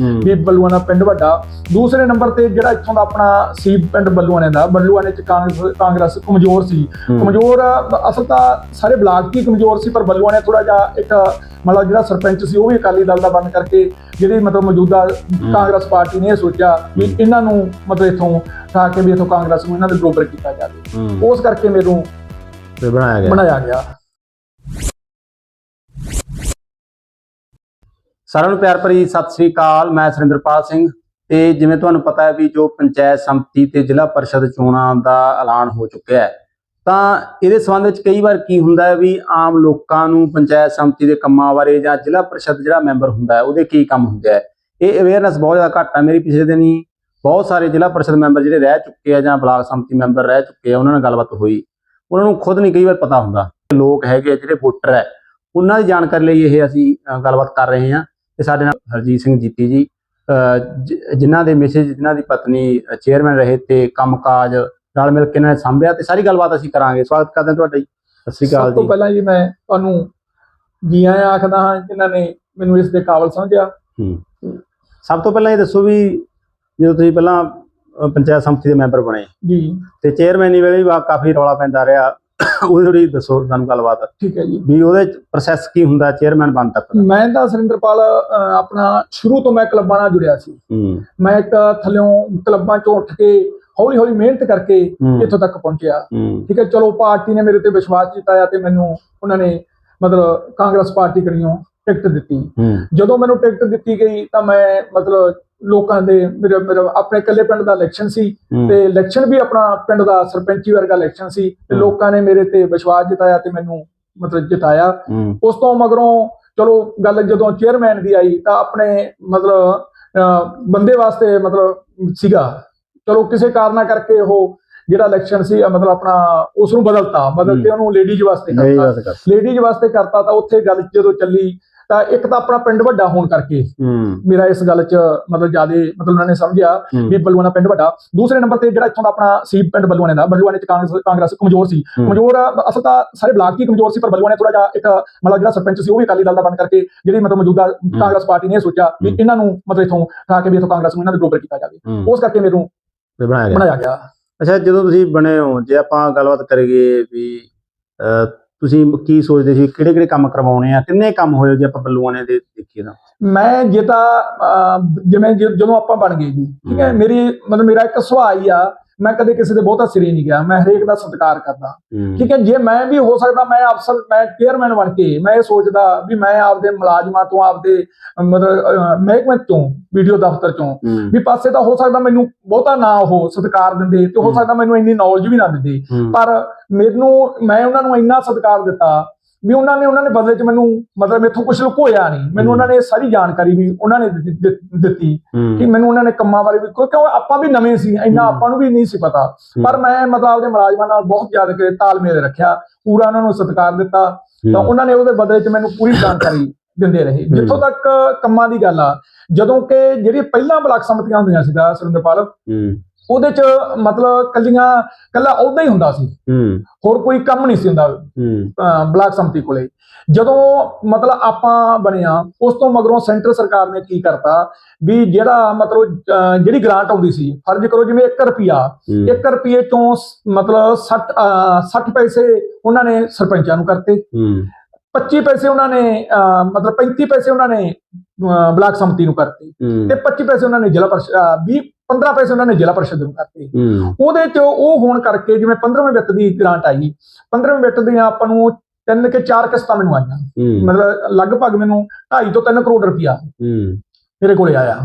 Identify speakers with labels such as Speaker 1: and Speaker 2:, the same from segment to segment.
Speaker 1: ਵੀ ਬੱਲੂਆਣਾ ਪਿੰਡ ਵੱਡਾ। ਦੂਸਰੇ ਨੰਬਰ ਤੇ ਜਿਹੜਾ ਇੱਥੋਂ ਦਾ ਆਪਣਾ ਸੀ ਪਿੰਡ ਬੱਲੂਆਣੇ ਦਾ ਬੱਲੂਆਣੇ ਚ ਕਾਂਗਰਸ ਕਾਂਗਰਸ ਕਮਜ਼ੋਰ ਸੀ। ਕਮਜ਼ੋਰ ਅਸਲ ਤਾਂ ਸਾਰੇ ਬਲਾਕ ਹੀ ਕਮਜ਼ੋਰ ਸੀ ਪਰ ਬੱਲੂਆਣੇ ਥੋੜਾ ਜਿਹਾ ਇੱਕ ਮਤਲਬ ਜਿਹੜਾ ਸਰਪੰਚ ਸੀ ਉਹ ਵੀ ਅਕਾਲੀ ਦਲ ਦਾ ਬਣ ਕਰਕੇ ਜਿਹੜੀ ਮਤਲਬ ਮੌਜੂਦਾ ਕਾਂਗਰਸ ਪਾਰਟੀ ਨੇ ਇਹ ਸੋਚਿਆ ਵੀ ਇਹਨਾਂ ਨੂੰ ਮਤਲਬ ਇਥੋਂ ਠਾ ਕੇ ਵੀ ਇਥੋਂ ਕਾਂਗਰਸ ਨੂੰ ਇਹਨਾਂ ਦੇ ਬਰੋਬਰ ਕੀਤਾ ਜਾਵੇ। ਉਸ ਕਰਕੇ ਮੈਨੂੰ
Speaker 2: ਤੇ ਬਣਾਇਆ ਗਿਆ।
Speaker 1: ਬਣਾਇਆ ਗਿਆ।
Speaker 2: ਸਾਰਿਆਂ ਨੂੰ ਪਿਆਰ ਭਰੀ ਸਤਿ ਸ੍ਰੀ ਅਕਾਲ, ਮੈਂ ਸੁਰਿੰਦਰਪਾਲ ਸਿੰਘ ਤੇ ਜਿਵੇਂ ਤੁਹਾਨੂੰ ਪਤਾ ਹੈ ਵੀ ਜੋ ਪੰਚਾਇਤ ਸੰਮਤੀ ਤੇ ਜ਼ਿਲ੍ਹਾ ਪਰਿਸ਼ਦ ਚੋਣਾਂ ਦਾ ਐਲਾਨ ਹੋ ਚੁੱਕਿਆ ਹੈ, ਤਾਂ ਇਹਦੇ ਸੰਬੰਧ ਵਿੱਚ ਕਈ ਵਾਰ ਕੀ ਹੁੰਦਾ ਹੈ ਵੀ ਆਮ ਲੋਕਾਂ ਨੂੰ ਪੰਚਾਇਤ ਸੰਮਤੀ ਦੇ ਕੰਮਾਂ ਬਾਰੇ ਜਾਂ ਜ਼ਿਲ੍ਹਾ ਪਰਿਸ਼ਦ ਜਿਹੜਾ ਮੈਂਬਰ ਹੁੰਦਾ ਹੈ, ਉਹਦੇ ਕੀ ਕੰਮ ਹੁੰਦੇ ਹੈ ਇਹ ਅਵੇਅਰਨੈਸ ਬਹੁਤ ਜ਼ਿਆਦਾ ਘੱਟ ਹੈ ਮੇਰੀ ਪਿਛਲੇ ਦਿਨੀ। ਬਹੁਤ ਸਾਰੇ ਜ਼ਿਲ੍ਹਾ ਪਰਿਸ਼ਦ ਮੈਂਬਰ ਜਿਹੜੇ ਰਹਿ ਚੁੱਕੇ ਆ ਜਾਂ ਬਲਾਕ ਸੰਮਤੀ ਮੈਂਬਰ ਰਹਿ ਚੁੱਕੇ ਆ, ਉਹਨਾਂ ਨਾਲ ਗੱਲਬਾਤ ਹੋਈ। ਉਹਨਾਂ ਨੂੰ ਖੁਦ ਨਹੀਂ ਕਈ ਵਾਰ ਪਤਾ ਹੁੰਦਾ। ਲੋਕ ਹੈਗੇ ਆ ਜਿਹੜੇ ਵੋਟਰ ਹੈ, ਉਹਨਾਂ ਦੀ ਜਾਣਕਾਰੀ ਲਈ ਇਹ ਅਸੀਂ ਗੱਲਬਾਤ ਕਰ ਰਹੇ ਹਾਂ। ਤੇ ਸਾਡੇ ਨਾਲ ਹਰਜੀਤ ਸਿੰਘ ਜੀਤੀ ਜੀ ਜ- ਜਿਨ੍ਹਾਂ ਦੇ ਮਿਸਿਸ ਜਿਨ੍ਹਾਂ ਦੀ ਪਤਨੀ ਚੇਅਰਮੈਨ ਰਹੇ ਤੇ ਕੰਮਕਾਜ ਨਾਲ ਮਿਲ ਕੇ ਇਹਨਾਂ ਨੇ ਸੰਭਿਆ ਤੇ ਸਾਰੀ ਗੱਲਬਾਤ ਅਸੀਂ ਕਰਾਂਗੇ। ਸਵਾਗਤ ਕਰਦੇ ਹਾਂ ਤੁਹਾਡਾ ਜੀ। ਸਤਿ ਸ੍ਰੀ ਅਕਾਲ
Speaker 1: ਸਭ ਤੋਂ
Speaker 2: ਜੀ।
Speaker 1: ਪਹਿਲਾਂ ਜੀ ਮੈਂ ਤੁਹਾਨੂੰ ਜੀ ਆਇਆਂ ਆਖਦਾ ਹਾਂ ਜਿਨ੍ਹਾਂ ਨੇ ਮੈਨੂੰ ਇਸ ਦੇ ਕਾਬਲ ਸਮਝਿਆ।
Speaker 2: ਸਭ ਤੋਂ ਪਹਿਲਾਂ ਇਹ ਦੱਸੋ ਵੀ ਜਦੋਂ ਤੁਸੀਂ ਪਹਿਲਾਂ ਪੰਚਾਇਤ ਸੰਮਤੀ ਦੇ ਮੈਂਬਰ ਬਣੇ
Speaker 1: ਜੀ।
Speaker 2: ਤੇ ਚੇਅਰਮੈਨੀ ਵੇਲੇ ਵਾ- ਕਾਫੀ ਰੌਲਾ ਪੈਂਦਾ ਰਿਹਾ। ਉਹਦੇ ਥੋੜੀ ਦੱਸੋ ਸਾਨੂੰ ਗੱਲਬਾਤ।
Speaker 1: ਠੀਕ ਹੈ ਜੀ।
Speaker 2: ਵੀ ਉਹਦੇ ਪ੍ਰੋਸੈਸ ਕੀ ਹੁੰਦਾ ਚੇਅਰਮੈਨ ਬਣ ਤੱਕ ਦਾ?
Speaker 1: ਮੈਂ ਤਾਂ ਸੁਰਿੰਦਰਪਾਲ ਅਹ, ਆਪਣਾ ਸ਼ੁਰੂ ਤੋਂ ਮੈਂ ਕਲੱਬਾਂ ਨਾਲ ਜੁੜਿਆ ਸੀ।
Speaker 2: ਹੂੰ।
Speaker 1: ਮੈਂ ਇੱਕ ਥੱਲਿਓਂ ਕਲੱਬਾਂ ਚੋਂ ਉੱਠ ਕੇ ਹੌਲੀ ਹੌਲੀ ਮਿਹਨਤ ਕਰਕੇ
Speaker 2: ਹੂੰ।
Speaker 1: ਇੱਥੋਂ ਤੱਕ ਪਹੁੰਚਿਆ।
Speaker 2: ਹੂੰ।
Speaker 1: ਠੀਕ ਹੈ ਚਲੋ ਪਾਰਟੀ ਨੇ ਮੇਰੇ ਤੇ ਵਿਸ਼ਵਾਸ ਜਤਾਇਆ ਤੇ ਮੈਨੂੰ ਉਹਨਾਂ ਨੇ ਮਤਲਬ ਕਾਂਗਰਸ ਪਾਰਟੀ ਕਰੀਓ ਟਿਕਟ ਦਿੱਤੀ।
Speaker 2: ਹੂੰ।
Speaker 1: ਜਦੋਂ ਮੈਨੂੰ ਟਿਕਟ ਦਿੱਤੀ ਗਈ ਤਾਂ ਮੈਂ ਮਤਲਬ ਲੋਕਾਂ ਦੇ ਮੇਰੇ ਮੇਰੇ ਆਪਣੇ ਇਕੱਲੇ ਪਿੰਡ ਦਾ ਇਲੈਕਸ਼ਨ ਸੀ ਤੇ ਇਲੈਕਸ਼ਨ ਵੀ ਆਪਣਾ ਪਿੰਡ ਦਾ ਸਰਪੰਚੀ ਵਰਗਾ ਇਲੈਕਸ਼ਨ ਸੀ ਤੇ। ਲੋਕਾਂ ਨੇ ਮੇਰੇ ਤੇ ਵਿਸ਼ਵਾਸ ਜਤਾਇਆ ਤੇ ਮੈਨੂੰ ਮਤਲਬ ਜਿਤਾਇਆ। ਉਸ ਤੋਂ ਮਗਰੋਂ ਚਲੋ ਗੱਲ ਜਦੋਂ ਚੇਅਰਮੈਨ ਦੀ ਆਈ ਤਾਂ ਆਪਣੇ ਮਤਲਬ ਬੰਦੇ ਵਾਸਤੇ ਮਤਲਬ ਸੀਗਾ। ਚਲੋ ਕਿਸੇ ਕਾਰਨਾ ਕਰਕੇ ਉਹ ਜਿਹੜਾ ਇਲੈਕਸ਼ਨ ਸੀ ਮਤਲਬ ਆਪਣਾ ਉਸ ਨੂੰ ਬਦਲਤਾ ਬਦਲ ਕੇ ਉਹਨੂੰ ਲੇਡੀਜ਼ ਵਾਸਤੇ ਕਰਤਾ। ਲੇਡੀਜ਼ ਵਾਸਤੇ ਕਰਤਾ ਤਾਂ ਉੱਥੇ ਗੱਲ ਜਦੋਂ ਚੱਲੀ ਤਾਂ ਇੱਕ ਤਾਂ ਆਪਣਾ ਪਿੰਡ ਵੱਡਾ ਹੋਣ ਕਰਕੇ ਮੇਰਾ ਇਸ ਗੱਲ 'ਚ ਮਤਲਬ ਜਿਆਦੇ ਮਤਲਬ ਉਹਨਾਂ ਨੇ ਸਮਝਿਆ ਵੀ ਬਲੂਆਣਾ ਪਿੰਡ ਵੱਡਾ। ਦੂਸਰੇ ਨੰਬਰ ਤੇ ਜਿਹੜਾ ਇੱਥੋਂ ਦਾ ਆਪਣਾ ਸੀ ਪਿੰਡ ਬਲੂਆਣੇ ਦਾ ਬਲੂਆਣੇ ਚ ਕਾਂਗਰਸ ਕਾਂਗਰਸ ਕਮਜ਼ੋਰ ਸੀ। ਕਮਜ਼ੋਰ ਅਸਲ ਤਾਂ ਸਾਰੇ ਬਲਾਕ ਹੀ ਕਮਜ਼ੋਰ ਸੀ ਪਰ ਬਲੂਆਣੇ ਥੋੜਾ ਜਿਹਾ ਇੱਕ ਮਤਲਬ ਜਿਹੜਾ ਸਰਪੰਚ ਸੀ ਉਹ ਵੀ ਅਕਾਲੀ ਦਲ ਦਾ ਬਣ ਕਰਕੇ ਜਿਹੜੀ ਮਤਲਬ ਮੌਜੂਦਾ ਕਾਂਗਰਸ ਪਾਰਟੀ ਨੇ ਸੋਚਿਆ ਵੀ। ਇਹਨਾਂ ਨੂੰ ਮਤਲਬ ਇਥੋਂ ਠਾ ਕੇ ਵੀ ਇਥੋਂ ਕਾਂਗਰਸ ਨੂੰ ਇਹਨਾਂ ਦੇ ਬਰੋਬਰ ਕੀਤਾ ਜਾਵੇ। ਉਸ ਕਰਕੇ ਮੈਨੂੰ
Speaker 2: ਬਣਾਇਆ ਗਿਆ। ਅੱਛਾ ਜਦੋਂ ਤੁਸੀਂ ਬਣੇ ਹੋ ਜੇ ਆਪਾਂ ਗੱਲਬਾਤ ਕਰੀਏ ਵੀ ਤੁਸੀਂ ਕੀ ਸੋਚਦੇ ਸੀ ਕਿਹੜੇ ਕਿਹੜੇ ਕੰਮ ਕਰਵਾਉਣੇ ਆ ਕਿੰਨੇ ਕੰਮ ਹੋਏ ਜੇ ਆਪਾਂ ਬੱਲੂਆਣੇ ਦੇ ਦੇਖੀਏ ਤਾਂ
Speaker 1: ਮੈਂ ਜੇ ਤਾਂ ਅ, ਜਿਵੇਂ ਜ- ਜਦੋਂ ਆਪਾਂ ਬਣ ਗਏ ਜੀ ਠੀਕ ਹੈ
Speaker 2: ਹੂੰ।
Speaker 1: ਮੇਰੀ ਮਤਲਬ ਮੇਰਾ ਇੱਕ ਸੁਭਾਅ ਹੀ ਆ ਮੈਂ ਕਦੇ ਕਿਸੇ ਦੇ ਬਹੁਤਾ ਸਿਰੇ ਨਹੀਂ ਗਿਆ। ਮੈਂ ਹਰੇਕ ਦਾ ਸਤਿਕਾਰ ਕਰਦਾ। ਠੀਕ ਹੈ ਜੇ ਮੈਂ ਵੀ ਹੋ ਸਕਦਾ ਮੈਂ ਅਫਸਰ ਮੈਂ ਚੇਅਰਮੈਨ ਬਣ ਕੇ ਮੈਂ ਇਹ ਸੋਚਦਾ ਵੀ ਮੈਂ ਆਪਦੇ ਮੁਲਾਜ਼ਮਾਂ ਤੋਂ ਆਪਦੇ ਮਤਲਬ ਮਹਿਕਮੇ ਤੋਂ ਵੀਡੀਓ ਦਫ਼ਤਰ ਚੋਂ
Speaker 2: ਹੂੰ।
Speaker 1: ਵੀ ਪਾਸੇ ਤਾਂ ਹੋ ਸਕਦਾ ਮੈਨੂੰ ਬਹੁਤਾ ਨਾ ਉਹ ਸਤਿਕਾਰ ਦਿੰਦੇ ਤੇ ਹੋ। ਸਕਦਾ ਮੈਨੂੰ ਇੰਨੀ ਨੌਲੇਜ ਵੀ ਨਾ ਦਿੰਦੇ। ਪਰ ਮੈਨੂੰ ਮੈਂ ਉਹਨਾਂ ਨੂੰ ਇੰਨਾ ਸਤਿਕਾਰ ਦਿੱਤਾ ਵੀ ਉਹਨਾਂ ਨੇ ਉਹਨਾਂ ਨੇ ਬਦਲੇ 'ਚ ਮੈਨੂੰ ਮਤਲਬ ਮੇਥੋਂ ਕੁਝ ਲੁਕੋਇਆ ਨਹੀਂ। ਮੈਨੂੰ। ਉਹਨਾਂ ਨੇ ਸਾਰੀ ਜਾਣਕਾਰੀ ਵੀ ਉਹਨਾਂ ਨੇ ਦਿੱਤੀ- ਕਿ ਮੈਨੂੰ ਉਹਨਾਂ ਨੇ ਕੰਮਾਂ ਬਾਰੇ ਵੀ ਕਿਉਂਕਿ ਆਪਾਂ ਵੀ ਨਵੇਂ ਸੀ ਇੰਨਾ। ਆਪਾਂ ਨੂੰ ਵੀ ਨਹੀਂ ਸੀ ਪਤਾ। ਪਰ ਮੈਂ ਮਤਲਬ ਆਪਦੇ ਮੁਲਾਜ਼ਮਾਂ ਨਾਲ ਬਹੁਤ ਜ਼ਿਆਦਾ ਕਿ ਤਾਲਮੇਲ ਰੱਖਿਆ ਪੂਰਾ ਉਹਨਾਂ ਨੂੰ ਸਤਿਕਾਰ ਦਿੱਤਾ। ਤਾਂ ਉਹਨਾਂ ਨੇ ਉਹਦੇ ਬਦਲੇ 'ਚ ਮੈਨੂੰ ਪੂਰੀ ਜਾਣਕਾਰੀ ਦਿੰਦੇ ਰਹੇ। ਜਿੱਥੋਂ ਤੱਕ ਕੰਮਾਂ ਦੀ ਗੱਲ ਆ ਜਦੋਂ ਕਿ ਜਿਹੜੀ ਪਹਿਲਾਂ ਬਲਾਕ ਸੰਮਤੀਆਂ ਹੁੰਦੀਆਂ ਸੀ ਦਾ ਸੁਰਿੰਦਰਪਾਲ ਉਹਦੇ 'ਚ ਮਤਲਬ ਕੱਲੀਆਂ ਕੱਲਾ ਅਹੁਦਾ ਹੀ ਹੁੰਦਾ ਸੀ।
Speaker 2: ਹੂੰ।
Speaker 1: ਹੋਰ ਕੋਈ ਕੰਮ ਨਹੀਂ ਸੀ ਹੁੰਦਾ ਬਲਾਕ ਸੰਮਤੀ ਕੋਲੇ। ਜਦੋਂ ਮਤਲਬ ਆਪਾਂ ਬਣਿਆ ਉਸ ਤੋਂ ਮਗਰੋਂ ਸੈਂਟਰ ਸਰਕਾਰ ਨੇ ਕੀ ਕਰਤਾ ਵੀ ਜਿਹੜਾ ਮਤਲਬ ਜਿਹੜੀ ਗ੍ਰਾਂਟ ਆਉਂਦੀ ਸੀ ਫਰਜ਼ ਕਰੋ ਜਿਵੇਂ 1 ਰੁਪਿਆ 1 ਰੁਪਏ ਤੋਂ ਮਤਲਬ 60 ਅਹ 60 ਪੈਸੇ ਉਹਨਾਂ ਨੇ ਸਰਪੰਚਾਂ ਨੂੰ ਕਰਤੇ।
Speaker 2: ਹੂੰ।
Speaker 1: 25 ਪੈਸੇ ਉਹਨਾਂ ਨੇ ਮਤਲਬ 35 ਪੈਸੇ ਉਹਨਾਂ ਨੇ ਬਲਾਕ ਸੰਮਤੀ ਨੂੰ ਕਰਤੇ। ਤੇ 25 ਪੈਸੇ ਉਹਨਾਂ ਨੇ ਜ਼ਿਲ੍ਹਾ ਪਰਿਸ਼ਦ 20 15 ਪੈਸੇ ਉਹਨਾਂ ਨੇ ਜ਼ਿਲ੍ਹਾ ਪਰਿਸ਼ਦ ਨੂੰ ਕਰਤੇ। ਉਹਦੇ ਚ ਉਹ ਹੋਣ ਕਰਕੇ ਜਿਵੇਂ 15ਵੇਂ ਵਿੱਤ ਦੀ ਗ੍ਰਾਂਟ ਆਈ 15ਵੇਂ ਵਿੱਤ ਦੀਆਂ ਆਪਾਂ ਨੂੰ ਤਿੰਨ ਕੇ ਚਾਰ ਕਿਸ਼ਤਾਂ ਮੈਨੂੰ ਆਈਆਂ। ਮਤਲਬ ਲਗਭਗ ਮੈਨੂੰ 2.5 ਤੋਂ 3 ਕਰੋੜ ਰੁਪਇਆ ਮੇਰੇ ਕੋਲੇ ਆਇਆ।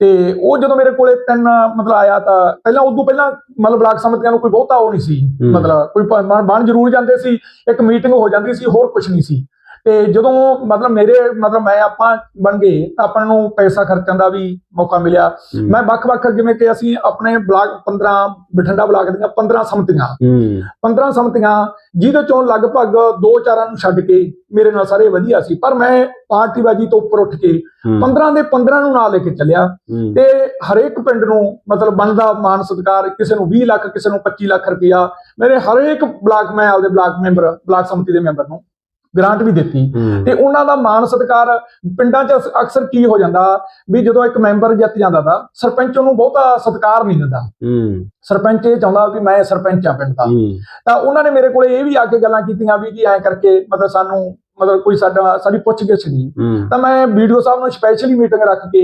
Speaker 1: ਤੇ ਉਹ ਜਦੋਂ ਮੇਰੇ ਕੋਲੇ ਤਿੰਨ ਮਤਲਬ ਆਇਆ ਤਾਂ ਪਹਿਲਾਂ ਉਦੋਂ ਪਹਿਲਾਂ ਮਤਲਬ ਬਲਾਕ ਸਮਤੀਆਂ ਨੂੰ ਕੋਈ ਬਹੁਤਾ ਉਹ ਨਹੀਂ ਸੀ। ਮਤਲਬ ਕੋਈ ਬਣ ਜ਼ਰੂਰ ਜਾਂਦੇ ਸੀ ਇੱਕ ਮੀਟਿੰਗ ਹੋ ਜਾਂਦੀ ਸੀ ਹੋਰ ਕੁਝ ਨਹੀਂ ਸੀ। ਤੇ ਜਦੋਂ ਮਤਲਬ ਮੇਰੇ ਮਤਲਬ ਮੈਂ ਆਪਾਂ ਬਣ ਗਏ ਤਾਂ ਆਪਾਂ ਨੂੰ ਪੈਸਾ ਖਰਚਣ ਦਾ ਵੀ ਮੌਕਾ ਮਿਲਿਆ। ਮੈਂ ਵੱਖ-ਵੱਖ ਜਿਵੇਂ ਕਿ ਅਸੀਂ ਆਪਣੇ ਬਲਾਕ 15 ਬਠਿੰਡਾ ਬਲਾਕ ਦੀਆਂ 15 ਸਮਤੀਆਂ।
Speaker 2: ਹੂੰ।
Speaker 1: 15 ਸਮਤੀਆਂ ਜਿਹਦੇ ਚੋਂ ਲਗਭਗ ਦੋ ਚਾਰਾਂ ਨੂੰ ਛੱਡ ਕੇ ਮੇਰੇ ਨਾਲ ਸਾਰੇ ਵਧੀਆ ਸੀ। ਪਰ ਮੈਂ ਪਾਰਟੀਬਾਜੀ ਤੋਂ ਉੱਪਰ ਉੱਠ ਕੇ
Speaker 2: ਹੂੰ।
Speaker 1: 15 ਦੇ 15 ਨੂੰ ਨਾਲ ਲੈ ਕੇ ਚੱਲਿਆ। ਤੇ ਹਰੇਕ ਪਿੰਡ ਨੂੰ ਮਤਲਬ ਬਣਦਾ ਮਾਨ ਸਤਿਕਾਰ ਕਿਸੇ ਨੂੰ 20 ਲੱਖ ਕਿਸੇ ਨੂੰ 25 ਲੱਖ ਰੁਪਇਆ। ਮੇਰੇ ਹਰੇਕ ਬਲਾਕ ਮੈਂ ਆਪਦੇ ਬਲਾਕ ਮੈਂਬਰ ਬਲਾਕ ਸਮਿਤੀ ਦੇ ਮੈਂਬਰ ਨੂੰ ਗ੍ਰਾਂਟ ਵੀ ਦਿੱਤੀ। ਤੇ ਉਹਨਾਂ ਦਾ ਮਾਨ ਸਤਿਕਾਰ ਪਿੰਡਾਂ 'ਚ ਅਕਸਰ ਕੀ ਹੋ ਜਾਂਦਾ ਵੀ ਜਦੋਂ ਇੱਕ ਮੈਂਬਰ ਜਿੱਤ ਜਾਂਦਾ ਤਾਂ ਸਰਪੰਚ ਉਹਨੂੰ ਬਹੁਤਾ ਸਤਿਕਾਰ ਨਹੀਂ ਦਿੰਦਾ। ਸਰਪੰਚ ਇਹ ਚਾਹੁੰਦਾ ਵੀ ਮੈਂ ਸਰਪੰਚ ਆ ਪਿੰਡ ਦਾ। ਤਾਂ ਉਹਨਾਂ ਨੇ ਮੇਰੇ ਕੋਲੇ ਇਹ ਵੀ ਆ ਕੇ ਗੱਲਾਂ ਕੀਤੀਆਂ ਵੀ ਜੀ ਐਂ ਕਰਕੇ ਮਤਲਬ ਸਾਨੂੰ ਮਤਲਬ ਕੋਈ ਸਾਡਾ ਸਾਡੀ ਪੁੱਛ ਗਿੱਛ ਨਹੀਂ ਤਾਂ ਮੈਂ ਵੀਡੀਓ ਸਾਹਿਬ ਨੂੰ ਸਪੈਸ਼ਲੀ ਮੀਟਿੰਗ ਰੱਖ ਕੇ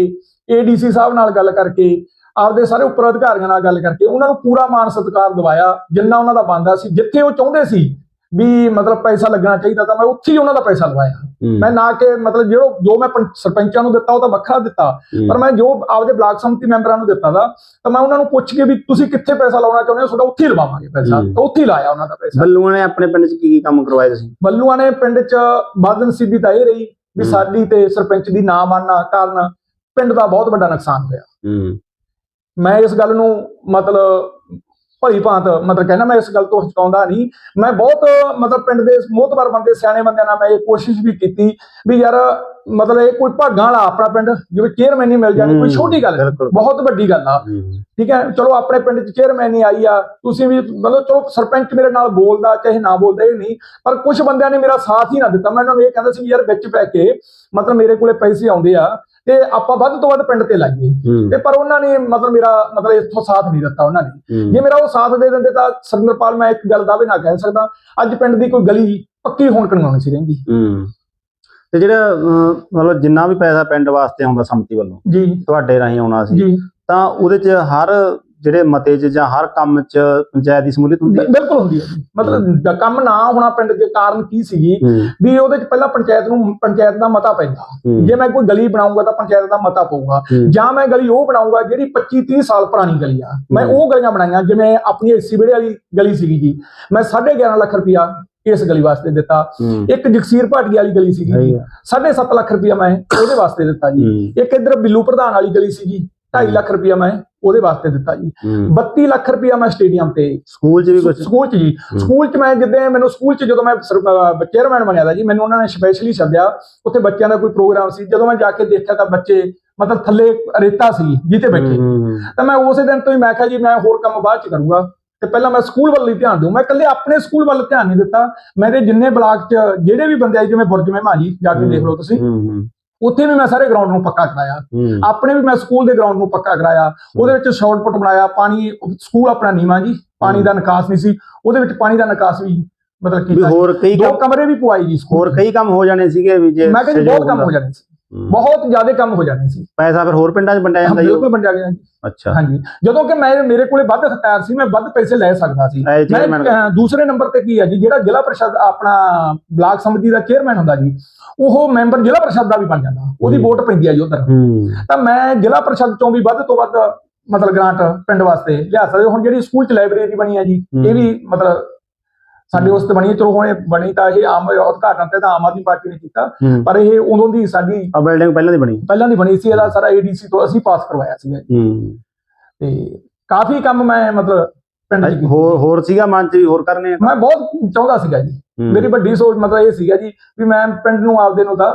Speaker 1: ਏਡੀਸੀ ਸਾਹਿਬ ਨਾਲ ਗੱਲ ਕਰਕੇ ਆਪਦੇ ਸਾਰੇ ਉੱਪਰ ਅਧਿਕਾਰੀਆਂ ਨਾਲ ਗੱਲ ਕਰਕੇ ਉਹਨਾਂ ਨੂੰ ਪੂਰਾ ਮਾਨ ਸਤਿਕਾਰ ਦਿਵਾਇਆ ਜਿੰਨਾ ਉਹਨਾਂ ਦਾ ਬਣਦਾ ਸੀ ਜਿੱਥੇ ਉਹ ਚਾਹੁੰਦੇ ਸੀ ਵੀ ਮਤਲਬ ਪੈਸਾ ਲੱਗਣਾ ਚਾਹੀਦਾ ਤਾਂ ਮੈਂ ਉੱਥੇ ਹੀ ਉਹਨਾਂ ਦਾ ਪੈਸਾ ਲਵਾਇਆ। ਮੈਂ ਨਾ ਕਿ ਮਤਲਬ ਜਿਹੜਾ ਜੋ ਮੈਂ ਸਰਪੰਚਾਂ ਨੂੰ ਦਿੱਤਾ ਉਹ ਤਾਂ ਵੱਖਰਾ ਦਿੱਤਾ ਪਰ ਮੈਂ ਜੋ ਆਪਦੇ ਬਲਾਕ ਸੰਮਤੀ ਮੈਂਬਰਾਂ ਨੂੰ ਦਿੱਤਾ ਦਾ ਤਾਂ ਮੈਂ ਉਹਨਾਂ ਨੂੰ ਪੁੱਛ ਕੇ ਵੀ ਤੁਸੀਂ ਕਿੱਥੇ ਪੈਸਾ ਲਾਉਣਾ ਚਾਹੁੰਦੇ ਹੋ? ਤੁਹਾਡਾ ਉੱਥੇ ਹੀ ਲਵਾਵਾਂਗੇ ਪੈਸਾ। ਤਾਂ ਉੱਥੇ ਹੀ ਲਾਇਆ ਉਹਨਾਂ ਦਾ ਪੈਸਾ।
Speaker 2: ਬੱਲੂਆਂ ਨੇ ਆਪਣੇ ਪਿੰਡ 'ਚ ਕੀ ਕੀ ਕੰਮ ਕਰਵਾਏ ਤੁਸੀਂ?
Speaker 1: ਬੱਲੂਆਂ ਨੇ ਪਿੰਡ 'ਚ ਬਦਨਸੀਬੀ ਤਾਂ ਇਹ ਰਹੀ ਵੀ। ਸਾਡੀ ਤੇ ਸਰਪੰਚ ਦੀ ਨਾ ਮੰਨਣਾ ਕਾਰਨ ਪਿੰਡ ਦਾ ਬਹੁਤ ਵੱਡਾ ਨੁਕਸਾਨ ਹੋਇਆ। ਮੈਂ ਇਸ ਗੱਲ ਨੂੰ ਮਤਲਬ ਭਲੀ ਭਾਂਤ ਮਤਲਬ ਕਹਿੰਦਾ ਮੈਂ ਇਸ ਗੱਲ ਤੋਂ ਹਚਕਾਉਂਦਾ ਨਹੀਂ। ਮੈਂ ਬਹੁਤ ਮਤਲਬ ਪਿੰਡ ਦੇ ਮੋਹਤਬਰ ਬੰਦੇ ਸਿਆਣੇ ਬੰਦਿਆਂ ਨਾਲ ਮੈਂ ਇਹ ਕੋਸ਼ਿਸ਼ ਵੀ ਕੀਤੀ ਵੀ ਯਾਰ ਮਤਲਬ ਇਹ ਕੋਈ ਭਾਗਾਂ ਵਾਲਾ ਆਪਣਾ ਪਿੰਡ ਜਿਵੇਂ ਚੇਅਰਮੈਨ ਨਹੀਂ ਮਿਲ ਜਾਣੀ ਕੋਈ ਛੋਟੀ ਗੱਲ। ਬਹੁਤ ਵੱਡੀ ਗੱਲ ਆ। ਠੀਕ ਹੈ ਚਲੋ ਆਪਣੇ ਪਿੰਡ 'ਚ ਚੇਅਰਮੈਨ ਨਹੀਂ ਆਈ ਆ ਤੁਸੀਂ ਵੀ ਮਤਲਬ ਚਲੋ ਸਰਪੰਚ ਮੇਰੇ ਨਾਲ ਬੋਲਦਾ ਚਾਹੇ ਨਾ ਬੋਲਦਾ ਇਹ ਨਹੀਂ ਪਰ ਕੁਝ ਬੰਦਿਆਂ ਨੇ ਮੇਰਾ ਸਾਥ ਹੀ ਨਾ ਦਿੱਤਾ। ਮੈਂ ਉਹਨਾਂ ਨੂੰ ਇਹ ਕਹਿੰਦਾ ਸੀ ਯਾਰ ਵਿੱਚ ਪੈ ਕੇ ਮਤਲਬ ਮੇਰੇ ਕੋਲੇ ਪੈਸੇ ਆਉਂਦੇ ਆ ਤੇ ਆਪਾਂ ਵੱਧ ਤੋਂ ਵੱਧ ਪਿੰਡ ਤੇ ਲਾਈਏ। ਤੇ ਪਰ ਉਹਨਾਂ ਨੇ ਮਤਲਬ ਮੇਰਾ ਮਤਲਬ ਇੱਥੋਂ ਸਾਥ ਨਹੀਂ ਦਿੱਤਾ ਉਹਨਾਂ ਨੇ। ਜੇ ਮੇਰਾ ਉਹ ਸਾਥ ਦੇ ਦਿੰਦੇ ਤਾਂ ਸੁਰਿੰਦਰਪਾਲ ਮੈਂ ਇੱਕ ਗੱਲ ਦਾ ਵੀ ਨਾ ਕਹਿ ਸਕਦਾ ਅੱਜ ਪਿੰਡ ਦੀ ਕੋਈ ਗਲੀ ਪੱਕੀ ਹੋਣ ਕਣਾਉਣੀ ਸੀ ਰਹਿੰਦੀ।
Speaker 2: ਤੇ ਜਿਹੜਾ ਮਤਲਬ ਜਿੰਨਾ ਵੀ ਪੈਸਾ ਪਿੰਡ ਵਾਸਤੇ ਆਉਂਦਾ ਸੰਮਤੀ ਵੱਲੋਂ
Speaker 1: ਜੀ।
Speaker 2: ਤੁਹਾਡੇ ਰਾਹੀਂ ਆਉਣਾ ਸੀ ਤਾਂ ਉਹਦੇ 'ਚ ਹਰ ਜਿਹੜੇ ਮਤੇ 'ਚ ਜਾਂ ਹਰ ਕੰਮ 'ਚ ਪੰਚਾਇਤ ਦੀ ਸਮੂਲੀਅਤ ਹੁੰਦੀ ਹੈ।
Speaker 1: ਬਿਲਕੁਲ ਹੁੰਦੀ ਹੈ। ਮਤਲਬ ਕੰਮ ਨਾ ਹੋਣਾ ਪਿੰਡ ਦੇ ਕਾਰਨ ਕੀ ਸੀਗੀ? ਵੀ ਉਹਦੇ ਚ ਪਹਿਲਾਂ ਪੰਚਾਇਤ ਨੂੰ ਪੰਚਾਇਤ ਦਾ ਮਤਾ ਪੈਂਦਾ। ਜੇ ਮੈਂ ਕੋਈ ਗਲੀ ਬਣਾਉਂਗਾ ਤਾਂ ਪੰਚਾਇਤ ਦਾ ਮਤਾ ਪਊਗਾ। ਜਾਂ ਮੈਂ ਗਲੀ ਉਹ ਬਣਾਉਂਗਾ ਜਿਹੜੀ 25 30 ਸਾਲ ਪੁਰਾਣੀ ਗਲੀ ਆ। ਮੈਂ। ਉਹ ਗਲੀਆਂ ਬਣਾਈਆਂ ਜਿਵੇਂ ਆਪਣੀ ਏਸੀ ਵਿੜੇ ਵਾਲੀ ਗਲੀ ਸੀਗੀ ਜੀ। ਮੈਂ 11.5 ਲੱਖ ਰੁਪਇਆ ਇਸ ਗਲੀ ਵਾਸਤੇ ਦਿੱਤਾ। ਇੱਕ ਜਗਸੀਰ ਭਾਟੀ ਵਾਲੀ ਗਲੀ ਸੀਗੀ
Speaker 2: ਸਹੀ
Speaker 1: ਜੀ
Speaker 2: ਆ।
Speaker 1: 7.5 ਲੱਖ ਰੁਪਇਆ ਮੈਂ ਉਹਦੇ ਵਾਸਤੇ ਦਿੱਤਾ ਜੀ। ਇੱਕ ਇਧਰ ਬਿੱਲੂ ਪ੍ਰਧਾਨ ਵਾਲੀ ਗਲੀ ਸੀਗੀ। 2.5 ਲੱਖ ਰੁਪਇਆ ਮੈਂ ਉਹਦੇ ਵਾਸਤੇ ਦਿੱਤਾ ਜੀ।
Speaker 2: ਹੂੰ।
Speaker 1: 32 ਲੱਖ ਰੁਪਇਆ ਮੈਂ ਸਟੇਡੀਅਮ ਤੇ
Speaker 2: ਸਕੂਲ 'ਚ ਵੀ ਕੁਝ
Speaker 1: ਸਕੂਲ ਚ ਜੀ। ਸਕੂਲ ਚ ਮੈਂ ਜਿੱਦਾਂ ਮੈਨੂੰ ਸਕੂਲ ਚ ਜਦੋਂ ਮੈਂ ਚੇਅਰਮੈਨ ਬਣਿਆ ਦਾ ਜੀ ਮੈਨੂੰ ਉਹਨਾਂ ਨੇ ਸਪੈਸ਼ਲੀ ਸੱਦਿਆ। ਉੱਥੇ ਬੱਚਿਆਂ ਦਾ ਕੋਈ ਪ੍ਰੋਗਰਾਮ ਸੀ। ਜਦੋਂ ਮੈਂ ਜਾ ਕੇ ਦੇਖਿਆ ਤਾਂ ਬੱਚੇ ਮਤਲਬ ਥੱਲੇ ਰੇਤਾ ਸੀ ਜਿੱਤੇ ਬੈਠੇ। ਤਾਂ ਮੈਂ ਉਸੇ ਦਿਨ ਤੋਂ ਹੀ ਮੈਂ ਕਿਹਾ ਜੀ ਮੈਂ ਹੋਰ ਕੰਮ ਬਾਅਦ ਚ ਕਰੂੰਗਾ। ਤੇ ਪਹਿਲਾਂ ਮੈਂ ਸਕੂਲ ਵੱਲ ਹੀ ਧਿਆਨ ਦਊਂ। ਮੈਂ ਇਕੱਲੇ ਆਪਣੇ ਸਕੂਲ ਵੱਲ ਧਿਆਨ ਨਹੀਂ ਦਿੱਤਾ। ਮੇਰੇ ਜਿੰਨੇ ਬਲਾਕ ਚ ਜਿਹੜੇ ਵੀ ਬੰਦੇ ਆਏ ਜਿਵੇਂ ਬੁਰਜ ਮਹਿਮਾ ਜੀ ਜਾ ਕੇ ਦੇਖ ਲਓ ਤੁਸੀਂ। ਉੱਥੇ ਵੀ ਮੈਂ ਸਾਰੇ ਗਰਾਊਂਡ ਨੂੰ ਪੱਕਾ ਕਰਾਇਆ। ਆਪਣੇ ਵੀ ਮੈਂ ਸਕੂਲ ਦੇ ਗਰਾਊਂਡ ਨੂੰ ਪੱਕਾ ਕਰਾਇਆ। ਉਹਦੇ ਵਿੱਚ ਸ਼ਾਰਟਪੁੱਟ ਬਣਾਇਆ। ਪਾਣੀ ਸਕੂਲ ਆਪਣਾ ਨੀਵਾਂ ਜੀ। ਪਾਣੀ ਦਾ ਨਿਕਾਸ ਨਹੀਂ ਸੀ। ਉਹਦੇ ਵਿੱਚ ਪਾਣੀ ਦਾ ਨਿਕਾਸ ਵੀ ਮਤਲਬ ਕੀਤਾ
Speaker 2: ਹੋਰ ਕਈ ਕੰਮ
Speaker 1: ਕਮਰੇ ਵੀ ਪਵਾਈ ਜੀ ਸਕੂਲ
Speaker 2: ਹੋਰ ਕਈ ਕੰਮ ਹੋ ਜਾਣੇ ਸੀਗੇ ਵੀ ਜੇ
Speaker 1: ਮੈਂ ਕਹਿੰਦੀ ਬਹੁਤ ਕੰਮ ਹੋ। ਜਾਣੇ ਸੀ। ਬਹੁਤ ਜ਼ਿਆਦਾ ਕੰਮ ਹੋ ਜਾਣੇ ਸੀ।
Speaker 2: ਪੈਸਾ ਫਿਰ ਹੋਰ ਪਿੰਡਾਂ 'ਚ ਵੰਡਿਆ ਜਾਂਦਾ ਜੀ
Speaker 1: ਬਿਲਕੁਲ ਬਣ ਗਿਆ ਜੀ।
Speaker 2: ਅੱਛਾ।
Speaker 1: ਹਾਂਜੀ। ਜਦੋਂ ਕਿ ਮੈਂ ਮੇਰੇ ਕੋਲੇ ਵੱਧ ਹਥਿਆਰ ਸੀ ਮੈਂ ਵੱਧ ਪੈਸੇ ਲੈ ਸਕਦਾ ਸੀ। ਮੈਂ ਦੂਸਰੇ ਨੰਬਰ ਤੇ ਕੀ ਹੈ ਜੀ ਜਿਹੜਾ ਜ਼ਿਲ੍ਹਾ ਪ੍ਰੀਸ਼ਦ ਆਪਣਾ ਬਲਾਕ ਸਮਿਤੀ ਦਾ ਚੇਅਰਮੈਨ ਹੁੰਦਾ ਜੀ ਉਹ ਮੈਂਬਰ ਜ਼ਿਲ੍ਹਾ ਪ੍ਰੀਸ਼ਦ ਦਾ ਵੀ ਬਣ ਜਾਂਦਾ। ਉਹਦੀ। ਵੋਟ ਪੈਂਦੀ ਹੈ ਜੀ ਉਧਰ। ਤਾਂ ਮੈਂ ਜ਼ਿਲ੍ਹਾ ਪ੍ਰੀਸ਼ਦ ਚੋਂ ਵੀ ਵੱਧ ਤੋਂ ਵੱਧ ਮਤਲਬ ਗ੍ਰਾਂਟ ਪਿੰਡ ਵਾਸਤੇ ਲਿਆ ਸਕਦੇ। ਹੁਣ ਜਿਹੜੀ ਸਕੂਲ ਚ ਲਾਇਬ੍ਰੇਰੀ ਬਣੀ ਹੈ ਜੀ। ਇਹ ਵੀ ਮਤਲਬ ਸਾਡੇ ਉਸ ਤੇ ਬਣੀ। ਚਲੋ ਹੁਣ ਬਣੀ ਤਾਂ ਇਹ ਆਮ ਉਦਘਾਟਨ ਤੇ ਤਾਂ ਆਮ ਆਦਮੀ ਪਾਰਟੀ ਨੇ ਕੀਤਾ। ਪਰ ਇਹ ਉਦੋਂ ਦੀ ਸਾਡੀ
Speaker 2: ਆ ਬਿਲਡਿੰਗ ਪਹਿਲਾਂ ਦੀ ਬਣੀ।
Speaker 1: ਪਹਿਲਾਂ ਦੀ ਬਣੀ ਸੀ ਇਹਦਾ ਸਾਰਾ ਏਡੀਸੀ ਤੋਂ ਅਸੀਂ ਪਾਸ ਕਰਵਾਇਆ ਸੀਗਾ। ਤੇ ਕਾਫੀ ਕੰਮ ਮੈਂ ਮਤਲਬ ਪਿੰਡ ਚ।
Speaker 2: ਹੋਰ ਹੋਰ ਸੀਗਾ ਮਨ 'ਚ ਵੀ ਹੋਰ ਕਰਨੇ
Speaker 1: ਮੈਂ ਬਹੁਤ ਚਾਹੁੰਦਾ ਸੀਗਾ ਜੀ। ਮੇਰੀ ਵੱਡੀ ਸੋਚ ਮਤਲਬ ਇਹ ਸੀਗਾ ਜੀ ਵੀ ਮੈਂ ਪਿੰਡ ਨੂੰ ਆਪਦੇ ਨੂੰ ਤਾਂ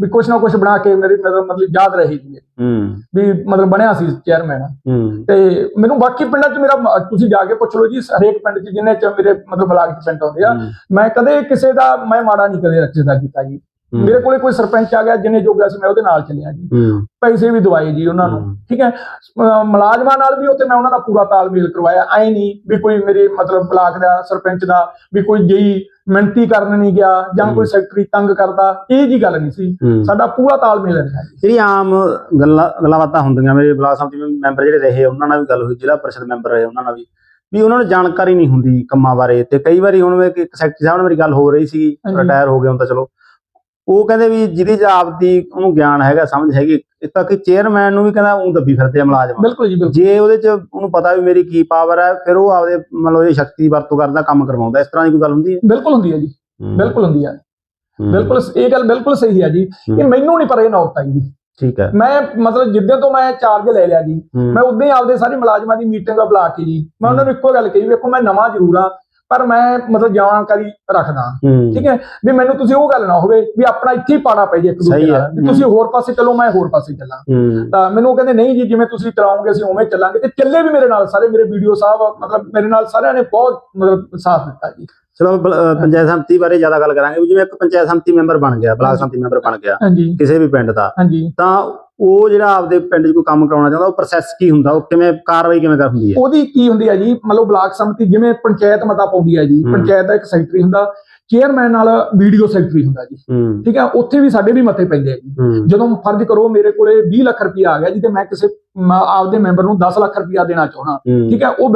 Speaker 1: ਵੀ ਕੁਛ ਨਾ ਕੁਛ ਬਣਾ ਕੇ ਮੇਰੀ ਮਤਲਬ ਮਤਲਬ ਯਾਦ ਰਹੇ ਜੀ।
Speaker 2: ਹੂੰ।
Speaker 1: ਵੀ ਮਤਲਬ ਬਣਿਆ ਸੀ ਚੇਅਰਮੈਨ
Speaker 2: ਹੂੰ।
Speaker 1: ਤੇ ਮੈਨੂੰ ਬਾਕੀ ਪਿੰਡਾਂ 'ਚ ਮੇਰਾ ਮ- ਤੁਸੀਂ ਜਾ ਕੇ ਪੁੱਛ ਲਓ ਜੀ ਹਰੇਕ ਪਿੰਡ 'ਚ ਜਿੰਨੇ 'ਚ ਮੇਰੇ ਮਤਲਬ ਬਲਾਕ 'ਚ ਪਿੰਡ ਆਉਂਦੇ ਆ
Speaker 2: ਹੂੰ,
Speaker 1: ਮੈਂ ਕਦੇ ਕਿਸੇ ਦਾ ਮੈਂ ਮਾੜਾ ਨਹੀਂ ਕਦੇ ਰੱਖੇ ਦਾ ਕੀਤਾ ਜੀ। ਮੇਰੇ ਕੋਲੇ ਕੋਈ ਸਰਪੰਚ ਆ ਗਿਆ ਜਿੰਨੇ ਜੋਗਾ ਸੀ ਮੈਂ ਉਹਦੇ ਨਾਲ ਚੱਲਿਆ ਜੀ। ਪੈਸੇ ਵੀ ਦਵਾਏ ਜੀ ਉਹਨਾਂ ਨੂੰ। ਠੀਕ ਹੈ? ਮੁਲਾਜ਼ਮਾਂ ਨਾਲ ਵੀ ਉੱਥੇ ਮੈਂ ਉਹਨਾਂ ਦਾ ਪੂਰਾ ਤਾਲਮੇਲ ਕਰਵਾਇਆ। ਐ ਨਹੀਂ ਵੀ ਕੋਈ ਮੇਰੇ ਮਤਲਬ ਬਲਾਕ ਦਾ ਸਰਪੰਚ ਦਾ ਵੀ ਕੋਈ ਜਈ ਮਿਹਨਤੀ ਕਰਨ ਨਹੀਂ ਗਿਆ ਜਾਂ। ਕੋਈ ਸੈਕਟਰੀ ਤੰਗ ਕਰਦਾ ਇਹ ਜੀ ਗੱਲ ਨਹੀਂ ਸੀ। ਸਾਡਾ ਪੂਰਾ ਤਾਲਮੇਲ ਰਿਹਾ
Speaker 2: ਜਿਹੜੀ ਆਮ ਗੱਲਾਂ ਗੱਲਾਂ ਬਾਤਾਂ ਹੁੰਦੀਆਂ ਮੇਰੇ ਬਲਾਕ ਸਮਿਤੀ ਮੈਂਬਰ ਜਿਹੜੇ ਰਹੇ ਉਹਨਾਂ ਨਾਲ ਵੀ ਗੱਲ ਹੋਈ ਜ਼ਿਲ੍ਹਾ ਪਰਿਸ਼ਦ ਮੈਂਬਰ ਰਹੇ ਉਹਨਾਂ ਨਾਲ ਵੀ। ਵੀ ਉਹਨਾਂ ਨੂੰ ਜਾਣਕਾਰੀ ਨਹੀਂ ਹੁੰਦੀ ਕੰਮਾਂ ਬਾਰੇ ਤੇ ਕਈ ਵਾਰੀ ਹੁਣ ਮੈਂ ਇੱਕ ਸੈਕਟਰੀ ਸਾਹਿਬ ਨਾਲ ਮੇਰੀ ਗੱਲ ਹੋ ਰਹੀ ਸੀ। ਰਿਟਾਇਰ ਹੋ ਗਏ ਹੁਣ ਤਾਂ ਚਲੋ। ਉਹ ਕਹਿੰਦੇ ਵੀ ਜਿਹਦੀ ਜਾਬ ਦੀ ਉਹਨੂੰ ਗਿਆਨ ਹੈਗਾ ਸਮਝ ਹੈਗੀ ਤਾਂ ਕਿ ਚੇਅਰਮੈਨ ਨੂੰ ਵੀ ਕਹਿੰਦਾ ਉਹ ਦੱਬੀ ਫਿਰਦੇ ਆ ਮੁਲਾਜ਼ਮ।
Speaker 1: ਬਿਲਕੁਲ ਜੀ ਬਿਲਕੁਲ।
Speaker 2: ਜੇ ਉਹਦੇ ਚ ਉਹਨੂੰ ਪਤਾ ਵੀ ਮੇਰੀ ਕੀ ਪਾਵਰ ਹੈ ਫਿਰ ਉਹ ਆਪਦੇ ਮਤਲਬ ਇਹ ਸ਼ਕਤੀ ਦੀ ਵਰਤੋਂ ਕਰਦਾ ਕੰਮ ਕਰਵਾਉਂਦਾ ਇਸ ਤਰ੍ਹਾਂ ਦੀ ਕੋਈ ਗੱਲ ਹੁੰਦੀ ਹੈ?
Speaker 1: ਬਿਲਕੁਲ ਹੁੰਦੀ ਹੈ ਜੀ ਬਿਲਕੁਲ ਹੁੰਦੀ ਹੈ। ਬਿਲਕੁਲ ਇਹ ਗੱਲ ਬਿਲਕੁਲ ਸਹੀ ਹੈ ਜੀ ਇਹ ਮੈਨੂੰ ਨਹੀਂ ਪਰ ਇਹ ਨੌਬਤ ਆਈ ਜੀ।
Speaker 2: ਠੀਕ ਹੈ।
Speaker 1: ਮੈਂ ਮਤਲਬ ਜਿੱਦਾਂ ਤੋਂ ਮੈਂ ਚਾਰਜ ਲੈ ਲਿਆ ਜੀ ਮੈਂ ਉਦਾਂ ਹੀ ਆਪਦੇ ਸਾਰੇ ਮੁਲਾਜ਼ਮਾਂ ਦੀ ਮੀਟਿੰਗ ਬੁਲਾ ਕੇ ਜੀ। ਮੈਂ ਉਹਨਾਂ ਨੂੰ ਇੱਕੋ ਗੱਲ ਕਹੀ ਵੇਖੋ ਮੈਂ ਨਵਾਂ ਜ਼ਰੂਰ ਆ ਪਰ ਮੈਂ ਮਤਲਬ ਜਾਣਕਾਰੀ ਰੱਖਦਾ। ਠੀਕ ਹੈ? ਵੀ ਮੈਨੂੰ ਤੁਸੀਂ ਉਹ ਗੱਲ ਨਾ ਹੋਵੇ ਵੀ ਆਪਣਾ ਇੱਥੇ ਹੀ ਪਾਣਾ ਪੈ ਜੇ ਇੱਕ ਦੂਜੇ। ਨਾਲ। ਵੀ ਤੁਸੀਂ ਹੋਰ ਪਾਸੇ ਚੱਲੋ ਮੈਂ ਹੋਰ ਪਾਸੇ ਚੱਲਾਂ। ਤਾਂ ਮੈਨੂੰ ਉਹ ਕਹਿੰਦੇ ਨਹੀਂ ਜੀ ਜਿਵੇਂ ਤੁਸੀਂ ਚਲਾਓਗੇ ਅਸੀਂ ਉਵੇਂ ਚੱਲਾਂਗੇ। ਤੇ ਚੱਲੇ ਵੀ ਮੇਰੇ ਨਾਲ ਸਾਰੇ ਮੇਰੇ ਵੀਡੀਓ ਸਾਹਿਬ ਮਤਲਬ ਮੇਰੇ ਨਾਲ ਸਾਰਿਆਂ ਨੇ ਬਹੁਤ ਮਤਲਬ ਸਾਥ ਦਿੱਤਾ ਜੀ।
Speaker 2: ਚਲੋ ਪੰਚਾਇਤ ਸੰਮਤੀ ਬਾਰੇ ਜ਼ਿਆਦਾ ਗੱਲ ਕਰਾਂਗੇ ਜਿਵੇਂ ਇੱਕ ਪੰਚਾਇਤ ਸੰਮਤੀ ਮੈਂਬਰ ਬਣ ਗਿਆ ਬਲਾਕ ਸੰਮਤੀ ਮੈਂਬਰ ਬਣ ਗਿਆ ਕਿਸੇ ਵੀ ਪਿੰਡ ਦਾ ਤਾਂ ਉਹ ਜਿਹੜਾ ਆਪਦੇ ਪਿੰਡ 'ਚ ਕੋਈ ਕੰਮ ਕਰਾਉਣਾ ਚਾਹੁੰਦਾ ਉਹ ਪ੍ਰੋਸੈਸ ਕੀ ਹੁੰਦਾ? ਉਹ ਕਿਵੇਂ ਕਾਰਵਾਈ ਕਿਵੇਂ ਕਰ ਹੁੰਦੀ ਹੈ?
Speaker 1: ਉਹਦੀ ਕੀ ਹੁੰਦੀ ਹੈ ਜੀ? ਮਤਲਬ ਬਲਾਕ ਸੰਮਤੀ ਜਿਵੇਂ ਪੰਚਾਇਤ ਮਤਾ ਪਾਉਂਦੀ ਹੈ ਜੀ। ਪੰਚਾਇਤ ਦਾ ਇੱਕ ਸੈਕਟਰੀ ਹੁੰਦਾ ਚੇਅਰਮੈਨ ਨਾਲ ਵੀਡੀਓ ਸੈਕਟਰੀ ਹੁੰਦਾ ਜੀ। ਠੀਕ ਹੈ? ਉੱਥੇ ਵੀ ਸਾਡੇ ਵੀ ਮਤੇ ਪੈਂਦੇ ਆ ਜੀ। ਜਦੋਂ ਫਰਜ਼ ਕਰੋ ਮੇਰੇ ਕੋਲੇ 20 ਲੱਖ ਰੁਪਇਆ ਆ ਗਿਆ ਜੀ ਤੇ ਮੈਂ ਕਿਸੇ ਆਪਦੇ ਮੈਂਬਰ ਨੂੰ 10 ਲੱਖ ਰੁਪਇਆ ਦੇਣਾ ਚਾਹਣਾ ਠੀਕ ਹੈ ਉਹ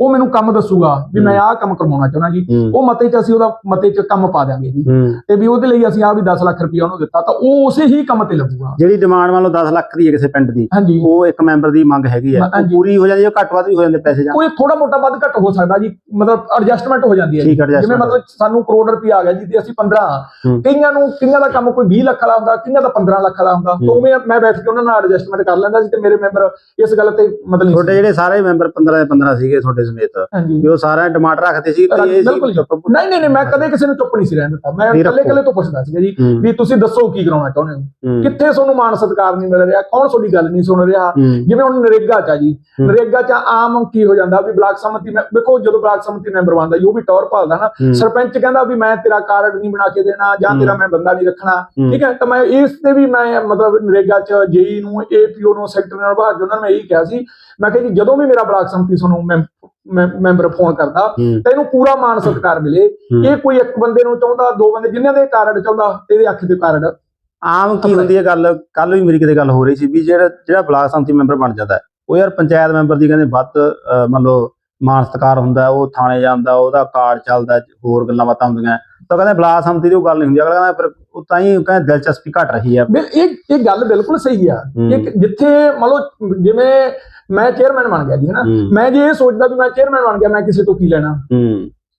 Speaker 1: ਉਹ ਮੈਨੂੰ ਕੰਮ ਦੱਸੂਗਾ ਵੀ ਮੈਂ ਆਹ ਕੰਮ ਕਰਵਾਉਣਾ ਚਾਹਣਾ ਜੀ। ਉਹ ਮਤੇ 'ਚ ਅਸੀਂ ਉਹਦਾ ਮਤੇ 'ਚ ਕੰਮ ਪਾ ਦਿਆਂਗੇ ਜੀ। ਤੇ ਵੀ ਉਹਦੇ ਲਈ ਅਸੀਂ ਆ ਵੀ 10 ਲੱਖ ਰੁਪਇਆ ਉਹਨੂੰ ਦਿੱਤਾ ਤਾਂ ਉਹ ਉਸੇ ਹੀ ਕੰਮ ਤੇ ਲੱਗੂਗਾ।
Speaker 2: ਜਿਹੜੀ ਡਿਮਾਂਡ ਮੰਨ ਲਓ 10 ਲੱਖ ਦੀ ਹੈ ਕਿਸੇ ਪਿੰਡ ਦੀ ਉਹ ਇੱਕ ਮੈਂਬਰ ਦੀ ਮੰਗ ਹੈਗੀ ਹੈ। ਪੂਰੀ ਹੋ ਜਾਂਦੀ ਹੈ ਘੱਟ ਵੱਧ ਵੀ ਹੋ ਜਾਂਦੇ ਪੈਸੇ ਜਾਂ?
Speaker 1: ਕੋਈ ਥੋੜਾ ਮੋਟਾ ਵੱਧ ਘੱਟ ਹੋ ਸਕਦਾ ਜੀ। ਮਤਲਬ ਐਡਜਸਟਮੈਂਟ ਹੋ ਜਾਂਦੀ ਹੈ ਜਿਵੇਂ ਮਤਲਬ ਸਾਨੂੰ ਕਰੋੜ ਰੁਪਇਆ ਆ ਗਿਆ ਜੀ ਤੇ ਅਸੀਂ 15 ਹਾਂ।
Speaker 2: ਹੂੰ।
Speaker 1: ਕਈਆਂ ਨੂੰ ਕਈਆਂ ਦਾ ਕੰਮ ਕੋਈ 20 ਲੱਖ ਵਾਲਾ ਹੁੰਦਾ ਕਈਆਂ ਦਾ 15 ਲੱਖ ਵਾਲਾ ਹੁੰਦਾ। ਤਾਂ ਮੈਂ ਬੈਠ ਕੇ ਉਹਨਾਂ ਨਾਲ ਐਡਜਸਟਮੈਂਟ ਕਰ ਲੈਂਦਾ ਸੀ ਤੇ ਮੇਰੇ ਮੈਂਬਰ ਇਸ ਗੱਲ ਤੇ ਮਤਲਬ
Speaker 2: ਤੁਹਾਡੇ ਜਿਹੜੇ ਸਾਰੇ ਮੈਂਬਰ 15 ਦੇ 15 ਸੀਗੇ ਤੁਹਾਡੇ ਸਮੇਤ ਵੀ ਉਹ ਸਾਰਿਆਂ ਡਿਮਾਂਡ ਰੱਖਦੇ ਸੀ ਵੀ ਇਹ
Speaker 1: ਬਿਲਕੁਲ। ਨਹੀਂ ਨਹੀਂ ਨਹੀਂ ਮੈਂ ਕਦੇ ਕਿਸੇ ਨੂੰ ਚੁੱਪ ਨਹੀਂ ਸੀ ਰਹਿਣ ਦਿੱਤਾ। ਮੈਂ ਇਕੱਲੇ। ਇਕੱਲੇ ਤੋਂ ਪੁੱਛਦਾ ਸੀਗਾ ਜੀ ਵੀ ਤੁਸੀਂ ਦੱਸੋ ਕੀ ਕਰਾਉਣਾ ਚਾਹੁੰਦੇ ਹੋ? ਕਿੱਥੇ ਤੁਹਾਨੂੰ ਮਾਨ ਸਤਿਕਾਰ ਨਹੀਂ ਮਿਲ ਰਿਹਾ? ਕੌਣ ਤੁਹਾਡੀ ਗੱਲ ਨਹੀਂ ਸੁਣ ਰਿਹਾ? ਜਿਵੇਂ ਹੁਣ ਨਰੇਗਾ ਚ ਆ ਜੀ। ਨਰੇਗਾ ਚ ਆਮ ਕੀ ਹੋ ਜਾਂਦਾ ਵੀ ਬਲਾਕ ਸੰਮਤੀ ਮੈਂ ਵੇਖੋ ਜਦੋਂ ਬਲਾਕ ਸੰਮਤੀ ਮੈਂਬਰ ਬਣਦਾ ਉਹ ਵੀ ਟੌਰ ਭਾਲਦਾ ਨਾ ਸਰਪੰਚ ਕਹਿੰਦਾ ਵੀ ਮੈਂ ਤੇਰਾ ਕਾਰਡ ਨਹੀਂ ਬਣਾ ਕੇ ਦੇਣਾ ਜਾਂ। ਤੇਰਾ ਮੈਂ ਬੰਦਾ ਨਹੀਂ ਰੱਖਣਾ। ਠੀਕ ਹੈ? ਤਾਂ ਮੈਂ ਇਸ ਤੇ ਵੀ ਮੈਂ ਮਤਲਬ ਨਰੇਗਾ ਚ ਜੇਈ ਨੂੰ ਏਪੀਓ ਨੂੰ ਸੈਕਟਰੀ ਨਾਲ ਕੇ ਉਹਨਾਂ ਨੂੰ ਇਹੀ ਕਿਹਾ ਸੀ ਮੈਂ ਕਿਹਾ ਜੀ ਜਦੋਂ ਵੀ ਮੇਰਾ ਬਲਾਕ ਸੰਮਤੀ ਤੁਹਾਨੂੰ ਮੈਂ- ਮੈਂਬਰ ਫੋਨ ਕਰਦਾ ਤਾਂ ਇਹਨੂੰ ਪੂਰਾ ਮਾਨ ਸਤਿਕਾਰ ਮਿਲੇ। ਇਹ ਕੋਈ ਇੱਕ ਬੰਦੇ ਨੂੰ ਚਾਹੁੰਦਾ ਦੋ ਬੰਦੇ ਜਿਨ੍ਹਾਂ ਦੇ ਕਾਰਡ ਚਾਹੁੰਦਾ ਇਹਦੇ ਅੱਖ ਦੇ ਕਾਰਡ
Speaker 2: ਆਮ ਕੀ ਹੁੰਦੀ ਹੈ ਗੱਲ ਕੱਲ ਵੀ ਮੇਰੀ ਕਿਤੇ ਗੱਲ ਹੋ ਰਹੀ ਸੀ ਵੀ ਜਿਹੜਾ ਜਿਹੜਾ ਬਲਾਕ ਸੰਮਤੀ ਮੈਂਬਰ ਬਣ ਜਾਂਦਾ ਉਹ ਯਾਰ ਪੰਚਾਇਤ ਮੈਂਬਰ ਦੀ ਕਹਿੰਦੇ ਵੱਧ ਮੰਨ ਲਓ ਮਾਨ ਸਤਿਕਾਰ ਹੁੰਦਾ ਉਹ ਥਾਣੇ ਜਾਂਦਾ ਉਹਦਾ ਕਾਰਡ ਚੱਲਦਾ ਹੋਰ ਗੱਲਾਂ ਬਾਤਾਂ ਹੁੰਦੀਆਂ। ਤਾਂ ਕਹਿੰਦੇ ਬਲਾਕ ਸੰਮਤੀ ਦੀ ਉਹ ਗੱਲ ਨਹੀਂ ਹੁੰਦੀ ਅਗਲਾ ਕਹਿੰਦਾ ਫਿਰ ਉਹ ਤਾਂ ਹੀ ਕਹਿੰਦੇ ਦਿਲਚਸਪੀ ਘਟ ਰਹੀ ਹੈ
Speaker 1: ਬਿਲ- ਇਹ ਇਹ ਗੱਲ ਬਿਲਕੁਲ ਸਹੀ ਆ। ਇੱਕ ਜਿੱਥੇ ਮੰਨ ਲਓ ਜਿਵੇਂ ਮੈਂ ਚੇਅਰਮੈਨ ਬਣ ਗਿਆ ਜੀ ਹਨਾ? ਮੈਂ ਜੇ ਇਹ ਸੋਚਦਾ ਵੀ ਮੈਂ ਚੇਅਰਮੈਨ ਬਣ ਗਿਆ ਮੈਂ ਕਿਸੇ ਤੋਂ ਕੀ ਲੈਣਾ?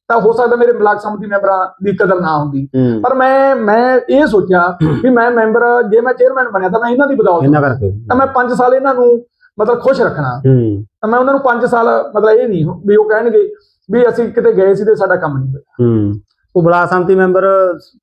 Speaker 1: ਤਾਂ ਹੋ ਸਕਦਾ ਮੇਰੇ ਬਲਾਕ ਸੰਮਤੀ ਮੈਂਬਰਾਂ ਦੀ ਕਦਰ ਨਾ ਹੁੰਦੀ। ਪਰ ਮੈਂ ਮੈਂ ਇਹ ਸੋਚਿਆ ਵੀ ਮੈਂ ਮੈਂਬਰ ਜੇ ਮੈਂ ਚੇਅਰਮੈਨ ਬਣਿਆ ਤਾਂ ਮੈਂ ਇਹਨਾਂ ਦੀ ਬਦੌਲਤ
Speaker 2: ਇਹਨਾਂ ਕਰਕੇ।
Speaker 1: ਤਾਂ ਮੈਂ 5 ਸਾਲ ਇਹਨਾਂ ਨੂੰ ਮਤਲਬ ਖੁਸ਼ ਰੱਖਣਾ। ਤਾਂ ਮੈਂ ਉਹਨਾਂ ਨੂੰ 5 ਸਾਲ ਮਤਲਬ ਇਹ ਨਹੀਂ ਵੀ ਉਹ ਕਹਿਣਗੇ ਵੀ ਅਸੀਂ ਕਿਤੇ ਗਏ ਸੀ ਤੇ ਸਾਡਾ ਕੰਮ ਨਹੀਂ ਹੋਇਆ।
Speaker 2: ਉਹ ਬਲਾਕ ਸੰਮਤੀ ਮੈਂਬਰ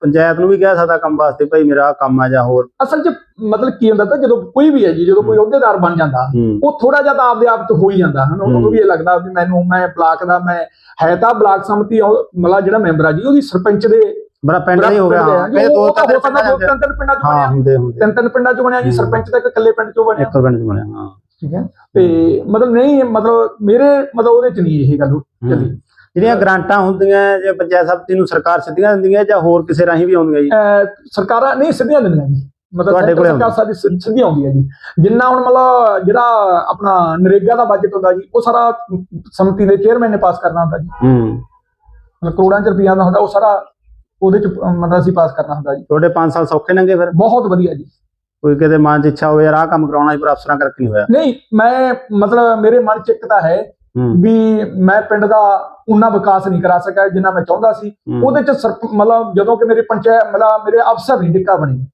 Speaker 2: ਪੰਚਾਇਤ ਨੂੰ ਵੀ ਕਹਿ ਸਕਦਾ ਕੰਮ ਵਾਸਤੇ ਭਾਈ ਮੇਰਾ ਆਹ ਕੰਮ ਆ ਜਾਂ ਹੋਰ।
Speaker 1: ਅਸਲ 'ਚ ਮਤਲਬ ਕੀ ਹੁੰਦਾ ਤਾਂ ਜਦੋਂ ਕੋਈ ਵੀ ਹੈ ਜੀ ਜਦੋਂ ਕੋਈ ਅਹੁਦੇਦਾਰ ਬਣ ਜਾਂਦਾ
Speaker 2: ਹੂੰ,
Speaker 1: ਉਹ ਥੋੜਾ ਜਿਹਾ ਤਾਂ ਆਪਦੇ ਆਪ ਚ ਹੋ ਹੀ ਜਾਂਦਾ ਹਨ? ਉਹਨੂੰ। ਵੀ ਇਹ ਲੱਗਦਾ ਵੀ ਮੈਨੂੰ ਮੈਂ ਬਲਾਕ ਦਾ ਮੈਂ ਹੈ ਤਾਂ ਬਲਾਕ ਸੰਮਤੀ ਉਹ ਮਤਲਬ ਜਿਹੜਾ ਮੈਂਬਰ ਆ ਜੀ ਉਹਦੀ ਸਰਪੰਚ ਦੇ
Speaker 2: ਬੜਾ ਪਿੰਡ ਦਾ ਹੀ ਗਿਆ
Speaker 1: ਪਿੰਡ ਦੇ ਆ
Speaker 2: ਹਾਂ।
Speaker 1: ਜੀ,
Speaker 2: ਇਹ
Speaker 1: ਉਹ
Speaker 2: ਦੋ
Speaker 1: ਤਾਂ
Speaker 2: ਤਿੰਨ
Speaker 1: ਸਕਦਾ ਦੋ ਤਿੰਨ ਤਿੰਨ ਪਿੰਡਾਂ ਚ
Speaker 2: ਹਾਂ
Speaker 1: ਬਣਿਆ।
Speaker 2: ਹੁੰਦੇ ਹੁੰਦੇ।
Speaker 1: ਤਿੰਨ ਤਿੰਨ ਪਿੰਡਾਂ ਚ ਬਣਿਆ ਜੀ
Speaker 2: ਹੂੰ।
Speaker 1: ਸਰਪੰਚ ਤਾਂ ਇੱਕ ਇਕੱਲੇ ਪਿੰਡ ਚੋਂ ਬਣਿਆ।
Speaker 2: ਇੱਕ ਪਿੰਡ ਚ ਬਣਿਆ ਹਾਂ।
Speaker 1: ਠੀਕ ਹੈ? ਤੇ ਮਤਲਬ ਨਹੀਂ ਮਤਲਬ ਮੇਰੇ ਮਤਲਬ ਉਹਦੇ ਚ ਨਹੀਂ ਇਹ ਗੱਲ ਚੱਲੀ।
Speaker 2: ਜਿਹੜੀਆਂ ਗ੍ਰਾਂਟਾਂ ਹੁੰਦੀਆਂ ਜੇ ਪੰਚਾਇਤ ਸੰਮਤੀ ਨੂੰ ਸਰਕਾਰ ਸਿੱਧੀਆਂ ਦਿੰਦੀਆਂ ਜਾਂ ਹੋਰ ਕਿਸੇ ਰਾਹੀਂ ਵੀ ਆਉਂਦੀਆਂ ਜੀ?
Speaker 1: ਅਹ ਸਰਕਾਰਾਂ ਨਹੀਂ ਸਿੱਧੀਆਂ ਦਿੰਦੀਆਂ ਜੀ। ਮਤਲਬ
Speaker 2: ਤੁਹਾਡੇ ਕੋਲੇ
Speaker 1: ਸਰਕਾਰ ਸਾਡੀ ਸਿ- ਸਿੱਧੀ ਆਉਂਦੀ ਹੈ ਜੀ। ਜਿੰਨਾ ਹੁਣ ਮਤਲਬ ਜਿਹੜਾ ਆਪਣਾ ਨਰੇਗਾ ਦਾ ਬਜਟ ਹੁੰਦਾ ਜੀ ਉਹ ਸਾਰਾ ਸੰਮਤੀ ਦੇ ਚੇਅਰਮੈਨ ਨੇ ਪਾਸ ਕਰਨਾ ਹੁੰਦਾ ਜੀ।
Speaker 2: ਹੂੰ।
Speaker 1: ਮਤਲਬ ਕਰੋੜਾਂ ਚ ਰੁਪਈਆ ਦਾ ਹੁੰਦਾ ਉਹ ਸਾਰਾ ਉਹਦੇ ਚ ਅਹ, ਮਤਲਬ ਅਸੀਂ ਪਾਸ ਕਰਨਾ ਹੁੰਦਾ ਜੀ।
Speaker 2: ਤੁਹਾਡੇ 5 ਸਾਲ ਸੌਖੇ ਲੰਘੇ ਫਿਰ?
Speaker 1: ਬਹੁਤ ਵਧੀਆ ਜੀ।
Speaker 2: ਕੋਈ ਕਿਤੇ ਮਨ ਚ ਇੱਛਾ ਹੋਵੇ ਯਾਰ ਆਹ ਕੰਮ ਕਰਾਉਣਾ ਸੀ ਪਰ ਅਫਸਰਾਂ ਕਰਕੇ ਨਹੀਂ ਹੋਇਆ?
Speaker 1: ਨਹੀਂ ਮੈਂ ਮਤਲਬ ਮੇਰੇ ਮਨ ਚ ਇੱਕ ਤਾਂ ਹੂੰ ਵੀ ਮੈਂ ਪਿੰਡ ਦਾ ਉਨਾ ਵਿਕਾਸ ਨਹੀਂ ਕਰਾ ਸਕਿਆ ਜਿੰਨਾ ਮੈਂ ਚਾਹੁੰਦਾ ਸੀ। ਉਹਦੇ ਚ ਮਤਲਬ ਜਦੋਂ ਕਿ ਮੇਰੇ ਪੰਚਾਇਤ ਮਤਲਬ ਮੇਰੇ ਅਫਸਰ ਨਹੀਂ ਟਿੱਕਾ ਬਣੇ।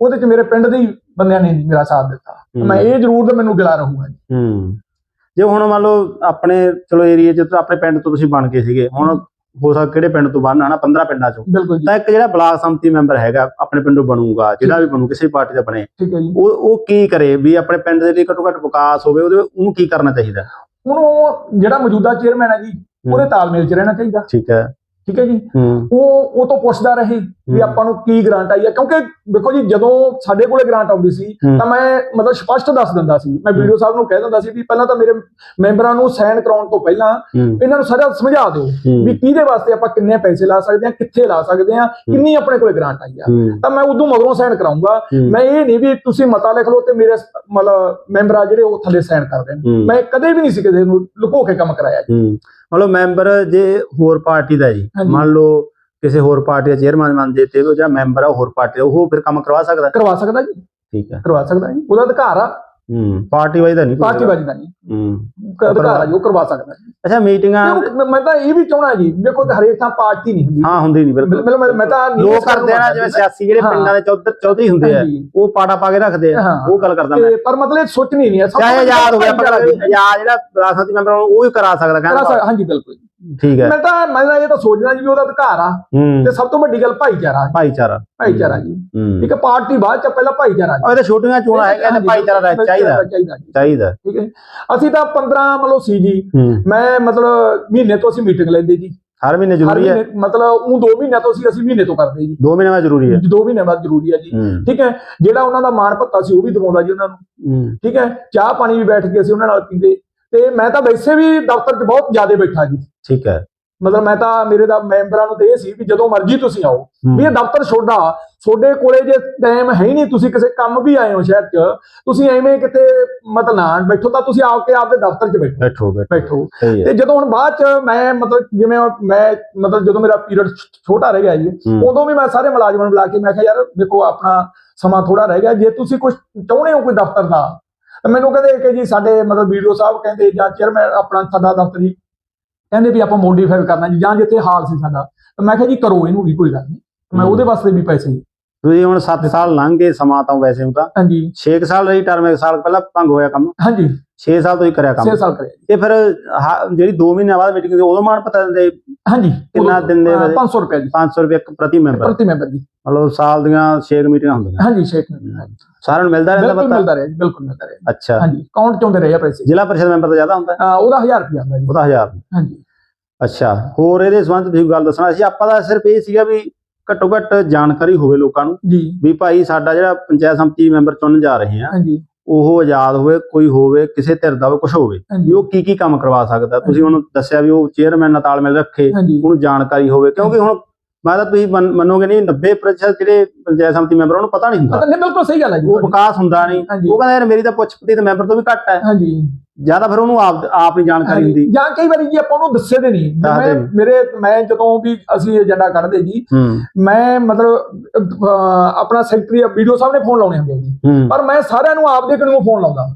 Speaker 1: ਉਹਦੇ ਚ ਮੇਰੇ ਪਿੰਡ ਦੇ ਬੰਦਿਆਂ ਨੇ ਮੇਰਾ ਸਾਥ ਦਿੱਤਾ। ਮੈਂ ਇਹ ਜ਼ਰੂਰ ਤਾਂ ਮੈਨੂੰ ਗਿਲਾ ਰਹੂਗਾ ਜੀ।
Speaker 2: ਜੇ ਹੁਣ ਮੰਨ ਲਓ ਆਪਣੇ ਚਲੋ ਏਰੀਆ ਚ ਤਾਂ ਆਪਣੇ ਪਿੰਡ ਤੋਂ ਤੁਸੀਂ ਬਣ ਗਏ ਸੀਗੇ। ਹੁਣ ਹੋ ਸਕਦਾ ਕਿਹੜੇ ਪਿੰਡ ਤੋਂ ਬਣਨਾ ਨਾ 15 ਪਿੰਡਾਂ ਚੋਂ। ਤਾਂ ਇੱਕ ਜਿਹੜਾ ਬਲਾਕ ਸੰਮਤੀ ਮੈਂਬਰ ਹੈਗਾ ਆਪਣੇ ਪਿੰਡੋਂ ਬਣੂਗਾ ਜਿਹੜਾ ਵੀ ਬਣੂ ਕਿਸੇ ਪਾਰਟੀ ਦਾ ਬਣੇ। ਉਹ ਉਹ ਕੀ ਕਰੇ ਵੀ ਆਪਣੇ ਪਿੰਡ ਦੇ ਲਈ ਘੱਟੋ ਘੱਟ ਵਿਕਾਸ ਹੋਵੇ ਉਹਦੇ ਉਹਨੂੰ ਕੀ ਕਰਨਾ ਚਾਹੀਦਾ?
Speaker 1: ਹੁਣ ਉਹ ਜਿਹੜਾ ਮੌਜੂਦਾ ਚੇਅਰਮੈਨ ਹੈ ਜੀ ਉਹਦੇ ਤਾਲਮੇਲ ਚ ਰਹਿਣਾ ਚਾਹੀਦਾ।
Speaker 2: ਠੀਕ ਹੈ।
Speaker 1: ਠੀਕ ਹੈ ਜੀ? ਉਹ ਉਹ ਤੋਂ ਪੁੱਛਦਾ ਰਹੇ ਵੀ। ਆਪਾਂ ਨੂੰ ਕੀ ਗ੍ਰਾਂਟ ਆਈ ਹੈ? ਕਿਉਂਕਿ ਦੇਖੋ ਜੀ ਜਦੋਂ ਸਾਡੇ ਕੋਲੇ ਗ੍ਰਾਂਟ ਆਉਂਦੀ ਸੀ। ਤਾਂ ਮੈਂ ਮਤਲਬ ਸਪਸ਼ਟ ਦੱਸ ਦਿੰਦਾ ਸੀ। ਮੈਂ ਵੀਡੀਓ ਸਾਹਿਬ ਨੂੰ ਕਹਿ ਦਿੰਦਾ ਸੀ ਵੀ ਪਹਿਲਾਂ ਤਾਂ ਮੇਰੇ ਮੈਂਬਰਾਂ ਨੂੰ ਸਾਈਨ ਕਰਾਉਣ ਤੋਂ ਪਹਿਲਾਂ ਇਹਨਾਂ ਨੂੰ ਸਾਰਾ ਸਮਝਾ ਦਿਓ ਵੀ ਕਿਹਦੇ ਵਾਸਤੇ ਆਪਾਂ ਕਿੰਨੇ ਪੈਸੇ ਲਾ ਸਕਦੇ ਹਾਂ ਕਿੱਥੇ ਲਾ ਸਕਦੇ ਹਾਂ ਕਿੰਨੀ ਆਪਣੇ ਕੋਲੇ ਗ੍ਰਾਂਟ ਆਈ ਆ। ਤਾਂ ਮੈਂ ਉਦੋਂ ਮਗਰੋਂ ਸਾਈਨ ਕਰਾਉਂਗਾ ਮੈਂ ਇਹ ਨਹੀਂ ਵੀ ਤੁਸੀਂ ਮਤਾ ਲਿਖ ਲਓ ਤੇ ਮੇਰੇ ਮਤਲਬ ਮੈਂਬਰ ਜਿਹੜੇ ਉਹ ਥੱਲੇ ਸਾਈਨ ਕਰ ਦੇਣ। ਮੈਂ ਕਦੇ ਵੀ ਨਹੀਂ ਸੀ ਕਿਸੇ ਨੂੰ ਲੁਕੋ ਕੇ ਕੰਮ ਕਰਾਇਆ ਜੀ।
Speaker 2: ਹੂੰ ਮਤਲਬ ਮੈਂਬਰ ਜੇ ਹੋਰ ਪਾਰਟੀ ਦਾ ਜੀ
Speaker 1: ਹਾਂਜੀ।
Speaker 2: ਮੰਨ ਲਓ ਕਿਸੇ ਹੋਰ ਪਾਰਟੀ ਦਾ ਚੇਅਰਮੈਨ ਬਣ ਜੇ ਤੇ ਉਹ ਜਿਹੜਾ ਮੈਂਬਰ ਆ ਉਹ ਹੋਰ ਪਾਰਟੀ ਦਾ ਉਹ ਫਿਰ ਕੰਮ ਕਰਵਾ ਸਕਦਾ?
Speaker 1: ਕਰਵਾ ਸਕਦਾ ਜੀ।
Speaker 2: ਠੀਕ ਹੈ।
Speaker 1: ਕਰਵਾ ਸਕਦਾ ਜੀ। ਉਹਦਾ ਅਧਿਕਾਰ ਆ।
Speaker 2: ਹੂੰ ਪਾਰਟੀ ਵਾਈਜ਼ ਦਾ ਨਹੀਂ ਕੋਈ
Speaker 1: ਪਾਰਟੀ ਬਾਜੀ ਦਾ ਨਹੀਂ
Speaker 2: ਹੂੰ
Speaker 1: ਅਧਿਕਾਰ ਜੀ ਕਰਵਾ ਸਕਦਾ
Speaker 2: ਅੱਛਾ ਮੀਟਿੰਗਾਂ
Speaker 1: ਮੈਂ- ਮੈਂ ਤਾਂ ਇਹ ਵੀ ਚਾਹਣਾ ਜੀ ਦੇਖੋ ਹਰੇਕ ਥਾਂ ਪਾਰਟੀ ਨਹੀਂ ਹੁੰਦੀ
Speaker 2: ਹਾਂ ਹੁੰਦੀ ਨਹੀਂ ਬਿਲਕੁਲ
Speaker 1: ਮਤਲਬ ਮੈਂ- ਮੈਂ ਤਾਂ
Speaker 2: ਲੋਕ ਕਰਦੇ ਆ ਨਾ ਜਿਵੇਂ। ਸਿਆਸੀ ਜਿਹੜੇ
Speaker 1: ਹਾਂ।
Speaker 2: ਪਿੰਡਾਂ ਦੇ ਚੌਧਰ ਚੌਧਰੀ ਹੁੰਦੇ ਆ
Speaker 1: ਹਾਂਜੀ।
Speaker 2: ਉਹ ਪਾੜਾ ਪਾ ਕੇ ਰੱਖਦੇ ਆ
Speaker 1: ਹਾਂ।
Speaker 2: ਉਹ ਗੱਲ ਕਰਦਾ ਮੈਂ
Speaker 1: ਤੇ ਪਰ ਮਤਲਬ ਇਹ ਸੋਚਣੀ ਨਹੀਂ ਹੈ ਸਭ
Speaker 2: ਚਾਹੇ ਆਜ਼ਾਦ ਹੋ ਗਿਆ
Speaker 1: ਜੀ।
Speaker 2: ਆਜ਼ਾਦ ਜਿਹੜਾ ਵਿਰਾਸਤੀ ਮੈਂਬਰ ਉਹ ਵੀ ਕਰਾ ਸਕਦਾ ਕਹਿੰਦਾ
Speaker 1: ਹਾਂਜੀ ਬਿਲਕੁਲ
Speaker 2: ਠੀਕ ਹੈ।
Speaker 1: ਮੈਂ ਤਾਂ ਮੈਂ ਤਾਂ ਇਹ ਤਾਂ ਸੋਚਦਾ ਜੀ ਵੀ ਉਹਦਾ ਅਧਿਕਾਰ ਆ ਤੇ ਸਭ ਤੋਂ ਵੱਡੀ ਗੱਲ ਭਾਈਚਾਰਾ
Speaker 2: ਭਾਈਚਾਰਾ।
Speaker 1: ਭਾਈਚਾਰਾ ਜੀ। ਠੀਕ ਹੈ। ਪਾਰਟੀ ਬਾਅਦ ਚ ਪਹਿਲਾਂ ਭਾਈਚਾਰਾ ਜੀ।
Speaker 2: ਇਹ ਤਾਂ ਛੋਟੀਆਂ ਚੋਣਾਂ ਹੈਗੀਆਂ
Speaker 1: ਹਾਂਜੀ,
Speaker 2: ਭਾਈਚਾਰਾ ਚਾਹੀਦਾ।
Speaker 1: ਚਾਹੀਦਾ ਠੀਕ ਹੈ। ਅਸੀਂ ਤਾਂ 15 ਮਤਲਬ ਸੀ ਜੀ। ਮੈਂ ਮਤਲਬ ਮਹੀਨੇ ਤੋਂ ਅਸੀਂ ਮੀਟਿੰਗ ਲੈਂਦੇ ਜੀ।
Speaker 2: ਹਰ ਮਹੀਨੇ ਜ਼ਰੂਰੀ ਹੈ।
Speaker 1: ਮਹੀਨੇ ਮਤਲਬ ਉਹ 2 ਮਹੀਨਿਆਂ ਤੋਂ ਸੀ ਅਸੀਂ ਮਹੀਨੇ ਤੋਂ ਕਰਦੇ ਜੀ।
Speaker 2: 2 ਮਹੀਨੇ ਬਾਅਦ ਜ਼ਰੂਰੀ ਹੈ।
Speaker 1: 2 ਮਹੀਨੇ ਬਾਅਦ ਜ਼ਰੂਰੀ ਹੈ ਜੀ। ਠੀਕ ਹੈ। ਜਿਹੜਾ ਉਹਨਾਂ ਦਾ ਮਾਣ ਭੱਤਾ ਸੀ ਉਹ ਵੀ ਦਵਾਉਂਦਾ ਜੀ ਉਹਨਾਂ ਨੂੰ। ਠੀਕ ਹੈ। ਚਾਹ ਪਾਣੀ ਵੀ ਬੈਠ ਕੇ ਅਸੀਂ ਉਹਨਾਂ ਨਾਲ ਪੀਂਦੇ। ਤੇ ਮੈਂ ਤਾਂ ਵੈਸੇ ਵੀ ਦਫ਼ਤਰ 'ਚ ਬਹੁਤ ਜ਼ਿਆਦਾ ਬੈਠਾ ਜੀ।
Speaker 2: ਠੀਕ ਹੈ।
Speaker 1: ਮਤਲਬ ਮੈਂ ਤਾਂ ਮੇਰੇ ਦਾ ਮੈਂਬਰਾਂ ਨੂੰ ਤੇ ਇਹ ਸੀ ਵੀ ਜਦੋਂ ਮਰਜ਼ੀ ਤੁਸੀਂ ਆਓ ਵੀ ਇਹ ਦਫ਼ਤਰ ਛੋਡਾ ਤੁਹਾਡੇ ਕੋਲੇ ਜੇ ਟਾਈਮ ਹੈ ਹੀ ਨਹੀਂ ਤੁਸੀਂ ਕਿਸੇ ਕੰਮ ਵੀ ਆਏ ਹੋ ਸ਼ਹਿਰ 'ਚ ਤੁਸੀਂ ਐਵੇਂ ਕਿਤੇ ਮਤਲਬ ਨਾ ਬੈਠੋ ਤਾਂ ਤੁਸੀਂ ਆ ਕੇ ਆਪਦੇ ਦਫ਼ਤਰ 'ਚ ਬੈਠੋ।
Speaker 2: ਬੈਠੋ
Speaker 1: ਤੇ ਜਦੋਂ ਹੁਣ ਬਾਅਦ 'ਚ ਮੈਂ ਮਤਲਬ ਜਿਵੇਂ ਮੈਂ ਮਤਲਬ ਜਦੋਂ ਮੇਰਾ ਪੀਰੀਅਡ ਛੋਟਾ ਰਹਿ ਗਿਆ ਜੀ ਉਦੋਂ ਵੀ ਮੈਂ ਸਾਰੇ ਮੁਲਾਜ਼ਮਾਂ ਨੂੰ ਬੁਲਾ ਕੇ ਮੈਂ ਕਿਹਾ ਯਾਰ ਦੇਖੋ ਆਪਣਾ ਸਮਾਂ ਥੋੜਾ ਰਹਿ ਗਿਆ। ਜੇ ਤੁਸੀਂ ਕੁਝ ਚਾਹੁੰਦੇ ਹੋ ਕੋਈ ਦਫ਼ਤਰ ਦਾ ਤਾਂ ਮੈਨੂੰ ਕਹਿੰਦੇ ਕਿ ਜੀ ਸਾਡੇ ਮਤਲਬ ਵੀਡੀਓ ਸਾਹਿਬ ਕਹਿੰਦੇ ਜਾਂ ਚੇਅਰਮੈਨ ਆਪਣਾ ਸਾਡਾ ਦਫ਼ਤਰ ਕਹਿੰਦੇ ਵੀ ਆਪਾਂ ਮੋਡੀਫਾਈ ਕਰਨਾ ਜੀ ਜਾਂ ਜਿੱਥੇ ਹਾਲ ਸੀ ਸਾਡਾ। ਤਾਂ ਮੈਂ ਕਿਹਾ ਜੀ ਕਰੋ ਇਹਨੂੰ ਵੀ ਕੋਈ ਗੱਲ ਨਹੀਂ। ਮੈਂ। ਉਹਦੇ ਵਾਸਤੇ ਵੀ ਪੈਸੇ
Speaker 2: ਤੁਸੀਂ ਹੁਣ 7 ਸਾਲ ਲੰਘ ਗਏ ਸਮਾਂ ਤਾਂ ਵੈਸੇ ਤਾਂ।
Speaker 1: ਹਾਂਜੀ।
Speaker 2: 6 ਸਾਲ ਰਹੀ ਟਰਮ ਇੱਕ ਸਾਲ ਪਹਿਲਾਂ ਭੰਗ ਹੋਇਆ ਕੰਮ
Speaker 1: ਹਾਂਜੀ।
Speaker 2: 6 ਸਾਲ ਤੁਸੀਂ ਕਰਿਆ
Speaker 1: 6
Speaker 2: ਕੰਮ
Speaker 1: ਸਾਲ ਕਰਿਆ
Speaker 2: ਤੇ ਫਿਰ ਜਿਹੜੀ 2 ਮਹੀਨਿਆਂ ਬਾਅਦ ਮੀਟਿੰਗ ਉਦੋਂ ਮਾਨ ਪਤਾ ਦਿੰਦੇ
Speaker 1: ਹਾਂਜੀ।
Speaker 2: ਕਿੰਨਾ ਦਿੰਦੇ
Speaker 1: ਅਹ,
Speaker 2: ਵਜੇ?
Speaker 1: 500 ਰੁਪਏ ਜੀ।
Speaker 2: 500 ਰੁਪਏ ਇੱਕ ਪ੍ਰਤੀ ਮੈਂਬਰ
Speaker 1: ਪ੍ਰਤੀ ਮੈਂਬਰ ਜੀ।
Speaker 2: ਮਤਲਬ ਸਾਲ ਦੀਆਂ 6 ਮੀਟਿੰਗਾਂ ਹੁੰਦੀਆਂ।
Speaker 1: ਹਾਂਜੀ ਸ਼ੇਖ ਹਾਂਜੀ।
Speaker 2: ਸਾਰਿਆਂ ਨੂੰ ਮਿਲਦਾ ਰਹਿੰਦਾ ਪਤਾ?
Speaker 1: ਮਿਲਦਾ ਰਿਹਾ ਜੀ ਬਿਲਕੁਲ ਮਿਲਦਾ ਰਿਹਾ।
Speaker 2: ਅੱਛਾ।
Speaker 1: ਹਾਂਜੀ ਅਕਾਊਂਟ ਚ ਆਉਂਦੇ ਰਹੇ ਆ ਪੈਸੇ।
Speaker 2: ਜ਼ਿਲ੍ਹਾ ਪਰਿਸ਼ਦ ਮੈਂਬਰ ਦਾ ਜ਼ਿਆਦਾ ਹੁੰਦਾ?
Speaker 1: ਉਹਦਾ 1000 ਰੁਪਏ ਆਉਂਦਾ ਜੀ।
Speaker 2: ਉਹਦਾ 1000
Speaker 1: ਹਾਂਜੀ।
Speaker 2: ਅੱਛਾ। ਹੋਰ ਇਹਦੇ ਸੰਬੰਧ ਤੁਸੀਂ ਗੱਲ ਦੱਸਣਾ ਸੀ? ਆਪਾਂ ਦਾ ਸਿਰਫ ਇਹ ਸੀਗਾ ਵੀ ਘੱਟੋ ਘੱਟ ਜਾਣਕਾਰੀ ਹੋਵੇ ਲੋਕਾਂ ਨੂੰ
Speaker 1: ਜੀ।
Speaker 2: ਵੀ ਭਾਈ ਸਾਡਾ ਜਿਹੜਾ ਪੰਚਾਇਤ ਸੰਮਤੀ ਮੈਂਬਰ ਚੁਣਨ ਜਾ ਰਹੇ ਆ
Speaker 1: ਹਾਂਜੀ।
Speaker 2: ਉਹ ਆਜ਼ਾਦ ਹੋਵੇ ਕੋਈ ਹੋਵੇ ਕਿਸੇ ਧਿਰ ਦਾ ਹੋਵੇ ਕੁਝ ਹੋਵੇ ਵੀ ਉਹ ਕੀ ਕੀ ਕੰਮ ਕਰਵਾ ਸਕਦਾ? ਤੁਸੀਂ ਉਹਨੂੰ ਦੱਸਿਆ ਵੀ ਉਹ ਚੇਅਰਮੈਨ ਨਾਲ ਤਾਲਮੇਲ ਰੱਖੇ ਉਹਨੂੰ ਜਾਣਕਾਰੀ ਹੋਵੇ ਕਿਉਂਕਿ ਹੁਣ ਮੈਂ ਤਾਂ ਤੁਸੀਂ ਮੰਨ- ਮੰਨੋਗੇ ਨਹੀਂ 90% ਜਿਹੜੇ ਪੰਚਾਇਤ ਸੰਮਤੀ ਮੈਂਬਰ ਉਹਨੂੰ ਪਤਾ ਨਹੀਂ ਹੁੰਦਾ।
Speaker 1: ਨਹੀਂ ਬਿਲਕੁਲ ਸਹੀ ਗੱਲ ਹੈ ਜੀ
Speaker 2: ਉਹ ਵਿਕਾਸ ਹੁੰਦਾ ਨਹੀਂ। ਉਹ ਕਹਿੰਦਾ ਯਾਰ ਮੇਰੀ ਤਾਂ ਪੁੱਛ ਪਤੀ ਤੇ ਮੈਂਬਰ ਤੋਂ ਵੀ ਘੱਟ ਹੈ।
Speaker 1: ਹਾਂਜੀ।
Speaker 2: ਜਾਂ ਤਾਂ ਫਿਰ ਉਹਨੂੰ ਆਪ ਆਪ ਨਹੀਂ ਜਾਣਕਾਰੀ। ਹੁੰਦੀ।
Speaker 1: ਜਾਂ ਕਈ ਵਾਰੀ ਜੀ ਆਪਾਂ ਉਹਨੂੰ ਦੱਸੇ ਦੇ ਨਹੀਂ। ਮੈਂ। ਮੇਰੇ ਮੈਂ ਜਦੋਂ ਵੀ ਅਸੀਂ ਏਜੰਡਾ ਕੱਢਦੇ ਜੀ ਮੈਂ ਮਤਲਬ ਆਪਣਾ ਸੈਕਟਰੀ ਵੀਡੀਓ ਸਾਹਿਬ ਨੇ ਫੋਨ ਲਾਉਣੇ ਹੁੰਦੇ ਜੀ। ਪਰ ਮੈਂ ਸਾਰਿਆਂ ਨੂੰ ਆਪਦੇ ਕਣੀਓ ਫੋਨ ਲਾਉਂਦਾ।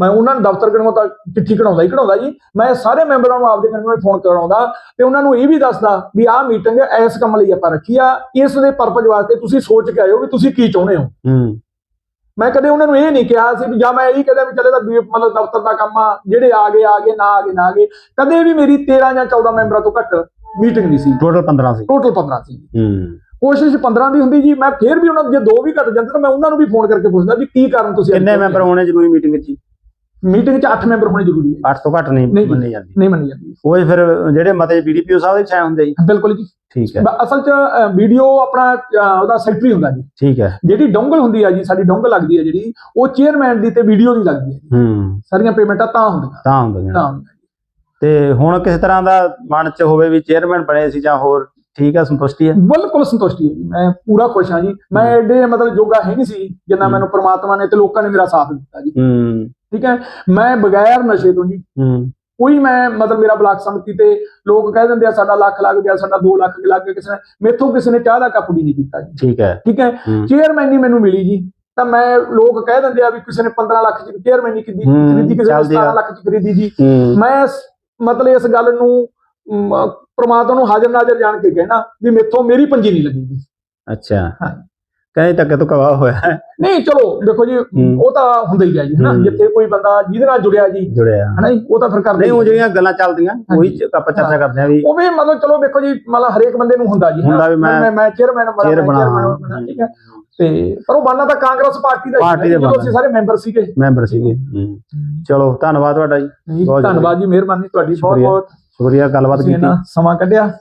Speaker 1: ਮੈਂ ਉਹਨਾਂ ਨੂੰ ਦਫ਼ਤਰ ਕਣੀਓ ਤਾਂ ਚਿੱਠੀ ਕਢਾਉਂਦਾ ਹੀ ਕਢਾਉਂਦਾ ਜੀ। ਮੈਂ ਸਾਰੇ ਮੈਂਬਰਾਂ ਨੂੰ ਆਪਦੇ ਕਣੀਓ ਫੋਨ ਕਰਾਉਂਦਾ ਤੇ ਉਹਨਾਂ ਨੂੰ ਇਹ ਵੀ ਦੱਸਦਾ ਵੀ ਆਹ ਮੀਟਿੰਗ ਇਸ ਕੰਮ ਲਈ ਆਪਾਂ ਰੱਖੀ ਆ। ਇਸ ਦੇ ਪਰਪਸ ਵਾਸਤੇ ਤੁਸੀਂ ਸੋਚ ਕੇ ਆਇਓ ਵੀ ਤੁਸੀਂ ਕੀ ਚਾਹੁੰਦੇ ਹੂੰ। ਮੈਂ ਕਦੇ ਉਹਨਾਂ ਨੂੰ ਇਹ ਨਹੀਂ ਕਿਹਾ ਸੀ ਵੀ ਜਾਂ ਮੈਂ ਇਹੀ ਕਹਦਾ ਵੀ ਚੱਲੇ ਤਾਂ ਮਤਲਬ ਦਫ਼ਤਰ ਦਾ ਕੰਮ ਆ ਜਿਹੜੇ ਆ ਗਏ ਆ ਗਏ ਨਾ ਆ ਗਏ ਨਾ ਆ ਗਏ। ਕਦੇ ਵੀ ਮੇਰੀ 13 ਜਾਂ 14 ਮੈਂਬਰਾਂ ਤੋਂ ਘੱਟ ਮੀਟਿੰਗ ਨਹੀਂ ਸੀ।
Speaker 2: ਟੋਟਲ 15 ਸੀ।
Speaker 1: ਟੋਟਲ 15 ਸੀ।
Speaker 2: ਹੂੰ।
Speaker 1: ਕੋਸ਼ਿਸ਼ 15 ਦੀ ਹੁੰਦੀ ਜੀ ਮੈਂ ਫੇਰ ਵੀ ਉਹਨਾਂ ਜੇ ਦੋ ਵੀ ਘੱਟ ਜਾਂਦੇ ਤਾਂ ਮੈਂ ਉਹਨਾਂ ਨੂੰ ਵੀ ਫੋਨ ਕਰਕੇ ਪੁੱਛਦਾ ਵੀ ਕੀ ਕਾਰਨ ਤੁਸੀਂ
Speaker 2: ਕਿੰਨੇ ਮੈਂਬਰ ਹੋਣੇ ਜ਼ਰੂਰੀ ਮੀਟਿੰਗ 'ਚ
Speaker 1: ਮੀਟਿੰਗ 'ਚ 8 ਮੈਂਬਰ ਹੋਣੇ ਜ਼ਰੂਰੀ ਹੈ।
Speaker 2: 8 ਤੋਂ ਘੱਟ ਨਹੀਂ। ਮੰਨੀ ਜਾਂਦੀ।
Speaker 1: ਨਹੀਂ ਮੰਨੀ ਜਾਂਦੀ।
Speaker 2: ਉਹ ਫਿਰ ਜਿਹੜੇ ਮਤੇ ਬੀਡੀਪੀਓ ਸਾਹਿਬ ਦੇ ਸਾਈਨ ਹੁੰਦੇ ਜੀ।
Speaker 1: ਬਿਲਕੁਲ ਜੀ।
Speaker 2: ਠੀਕ ਹੈ।
Speaker 1: ਅਸਲ 'ਚ ਵੀਡੀਓ ਆਪਣਾ ਉਹਦਾ ਸੈਕਟਰੀ ਹੁੰਦਾ ਜੀ।
Speaker 2: ਠੀਕ ਹੈ।
Speaker 1: ਜਿਹੜੀ ਡੋਂਗਲ ਹੁੰਦੀ ਆ ਜੀ ਸਾਡੀ ਡੋਂਗਲ ਲੱਗਦੀ ਆ ਜਿਹੜੀ ਉਹ ਚੇਅਰਮੈਨ ਦੀ ਤੇ ਵੀਡੀਓ ਦੀ ਲੱਗਦੀ ਹੈ। ਸਾਰੀਆਂ ਪੇਮੈਂਟਾਂ ਤਾਂ ਹੁੰਦੀਆਂ।
Speaker 2: ਤਾਂ ਹੁੰਦੀਆਂ।
Speaker 1: ਤਾਂ।
Speaker 2: ਤੇ ਹੁਣ ਕਿਸੇ ਤਰ੍ਹਾਂ ਦਾ ਮਨ 'ਚ ਹੋਵੇ ਵੀ ਚੇਅਰਮੈਨ ਬਣੇ ਸੀ ਜਾਂ ਹੋਰ ਠੀਕ ਹੈ ਸੰਤੁਸ਼ਟੀ ਹੈ
Speaker 1: ਬਿਲਕੁਲ ਸੰਤੁਸ਼ਟੀ ਹੈ ਜੀ। ਮੈਂ ਪੂਰਾ ਖੁਸ਼ ਹਾਂ ਜੀ। ਮੈਂ ਐਡੇ ਮਤਲਬ ਜੋਗਾ ਹੈ ਨਹੀਂ ਸੀ ਜਿੰਨਾ। ਮੈਨੂੰ ਪ੍ਰਮਾਤਮਾ ਨੇ ਤੇ ਲੋਕਾਂ ਨੇ ਮੇਰਾ ਸਾਥ ਦਿੱਤਾ ਜੀ।
Speaker 2: ਹੂੰ।
Speaker 1: ਠੀਕ ਹੈ? ਮੈਂ ਬਗੈਰ ਨਸ਼ੇ ਤੋਂ ਜੀ
Speaker 2: ਹੂੰ।
Speaker 1: ਕੋਈ ਮੈਂ ਮਤਲਬ ਮੇਰਾ ਬਲਾਕ ਸੰਮਤੀ ਤੇ ਲੋਕ ਕਹਿ ਦਿੰਦੇ ਆ ਸਾਡਾ ਲੱਖ ਲੱਗ ਗਿਆ ਸਾਡਾ 2 ਲੱਖ ਲੱਗ ਗਿਆ ਕਿਸੇ ਨੇ ਮੇਥੋਂ ਕਿਸੇ ਨੇ ਚਾਹ ਦਾ ਕੱਪ ਵੀ ਨਹੀਂ ਪੀਤਾ ਜੀ।
Speaker 2: ਠੀਕ ਹੈ।
Speaker 1: ਠੀਕ ਹੈ?
Speaker 2: ਹੂੰ।
Speaker 1: ਚੇਅਰਮੈਨੀ ਮੈਨੂੰ ਮਿਲੀ ਜੀ। ਤਾਂ ਮੈਂ ਲੋਕ ਕਹਿ ਦਿੰਦੇ ਆ ਵੀ ਕਿਸੇ ਨੇ 15 ਲੱਖ ਚ ਚੇਅਰਮੈਨੀ ਕਿਦੀ
Speaker 2: ਹੂੰ,
Speaker 1: ਖਰੀਦੀ ਕਿਸੇ ਨੇ
Speaker 2: ਚੱਲਦੀ ਆ।
Speaker 1: 17 ਲੱਖ ਚ ਖਰੀਦੀ ਜੀ। ਮੈਂ ਮਤਲਬ ਇਸ ਗੱਲ ਨੂੰ ਪ੍ਰਮਾਤਮਾ ਨੂੰ ਹਾਜ਼ਰ ਨਾਜ਼ਰ ਜਾਣ ਕੇ ਕਹਿਣਾ ਵੀ ਮੇਥੋਂ ਮੇਰੀ ਪੰਜੀ ਨਹੀਂ ਲੱਗੀ ਜੀ।
Speaker 2: ਅੱਛਾ।
Speaker 1: ਹਾਂ।
Speaker 2: ਕਹਿੰਦੇ ਧੱਕੇ ਤੋਂ ਕਵਾ ਹੋਇਆ ਹੈ
Speaker 1: ਨਹੀਂ ਚਲੋ ਦੇਖੋ ਜੀ। ਉਹ ਤਾਂ ਹੁੰਦਾ ਹੀ ਹੈ ਜੀ ਹਨਾ। ਜਿੱਥੇ ਕੋਈ ਬੰਦਾ ਜਿਹਦੇ ਨਾਲ ਜੁੜਿਆ ਜੀ
Speaker 2: ਜੁੜਿਆ
Speaker 1: ਹਨਾ ਜੀ ਉਹ ਤਾਂ ਫਿਰ ਕਰਦੇ
Speaker 2: ਨਹੀਂ ਉਹ
Speaker 1: ਆ।
Speaker 2: ਜਿਹੜੀਆਂ ਗੱਲਾਂ ਚੱਲਦੀਆਂ ਉਹੀ ਆਪਾਂ ਚਰਚਾ। ਕਰਦੇ ਆ ਵੀ
Speaker 1: ਉਹ ਵੀ ਮਤਲਬ ਚਲੋ ਵੇਖੋ ਜੀ ਮਤਲਬ ਹਰੇਕ ਬੰਦੇ ਨੂੰ ਹੁੰਦਾ ਜੀ।
Speaker 2: ਹੁੰਦਾ ਵੀ ਮੈਂ-
Speaker 1: ਮੈਂ ਚੇਅਰਮੈਨ ਬਣਾ
Speaker 2: ਚੇਅਰ
Speaker 1: ਮੈਂ
Speaker 2: ਬਣਾ
Speaker 1: chairman ਬਣਾ, ਠੀਕ ਹੈ ਤੇ ਪਰ ਉਹ ਬਾਨਾ ਤਾਂ ਕਾਂਗਰਸ ਪਾਰਟੀ ਦਾ
Speaker 2: ਪਾਰਟੀ
Speaker 1: ਸੀ,
Speaker 2: ਦੇ ਬਣਨਾ।
Speaker 1: ਅਸੀਂ ਸਾਰੇ ਮੈਂਬਰ ਸੀਗੇ
Speaker 2: ਮੈਂਬਰ ਸੀਗੇ। ਚਲੋ ਧੰਨਵਾਦ ਤੁਹਾਡਾ ਜੀ ਬਹੁਤ
Speaker 1: ਧੰਨਵਾਦ ਜੀ ਮਿਹਰਬਾਨੀ ਤੁਹਾਡੀ ਬਹੁਤ। ਬਹੁਤ
Speaker 2: ਸ਼ੁਕਰੀਆ ਗੱਲਬਾਤ
Speaker 1: ਤੁਸੀਂ
Speaker 2: ਕੀਤੀ
Speaker 1: ਸਮਾਂ ਕੱਢਿਆ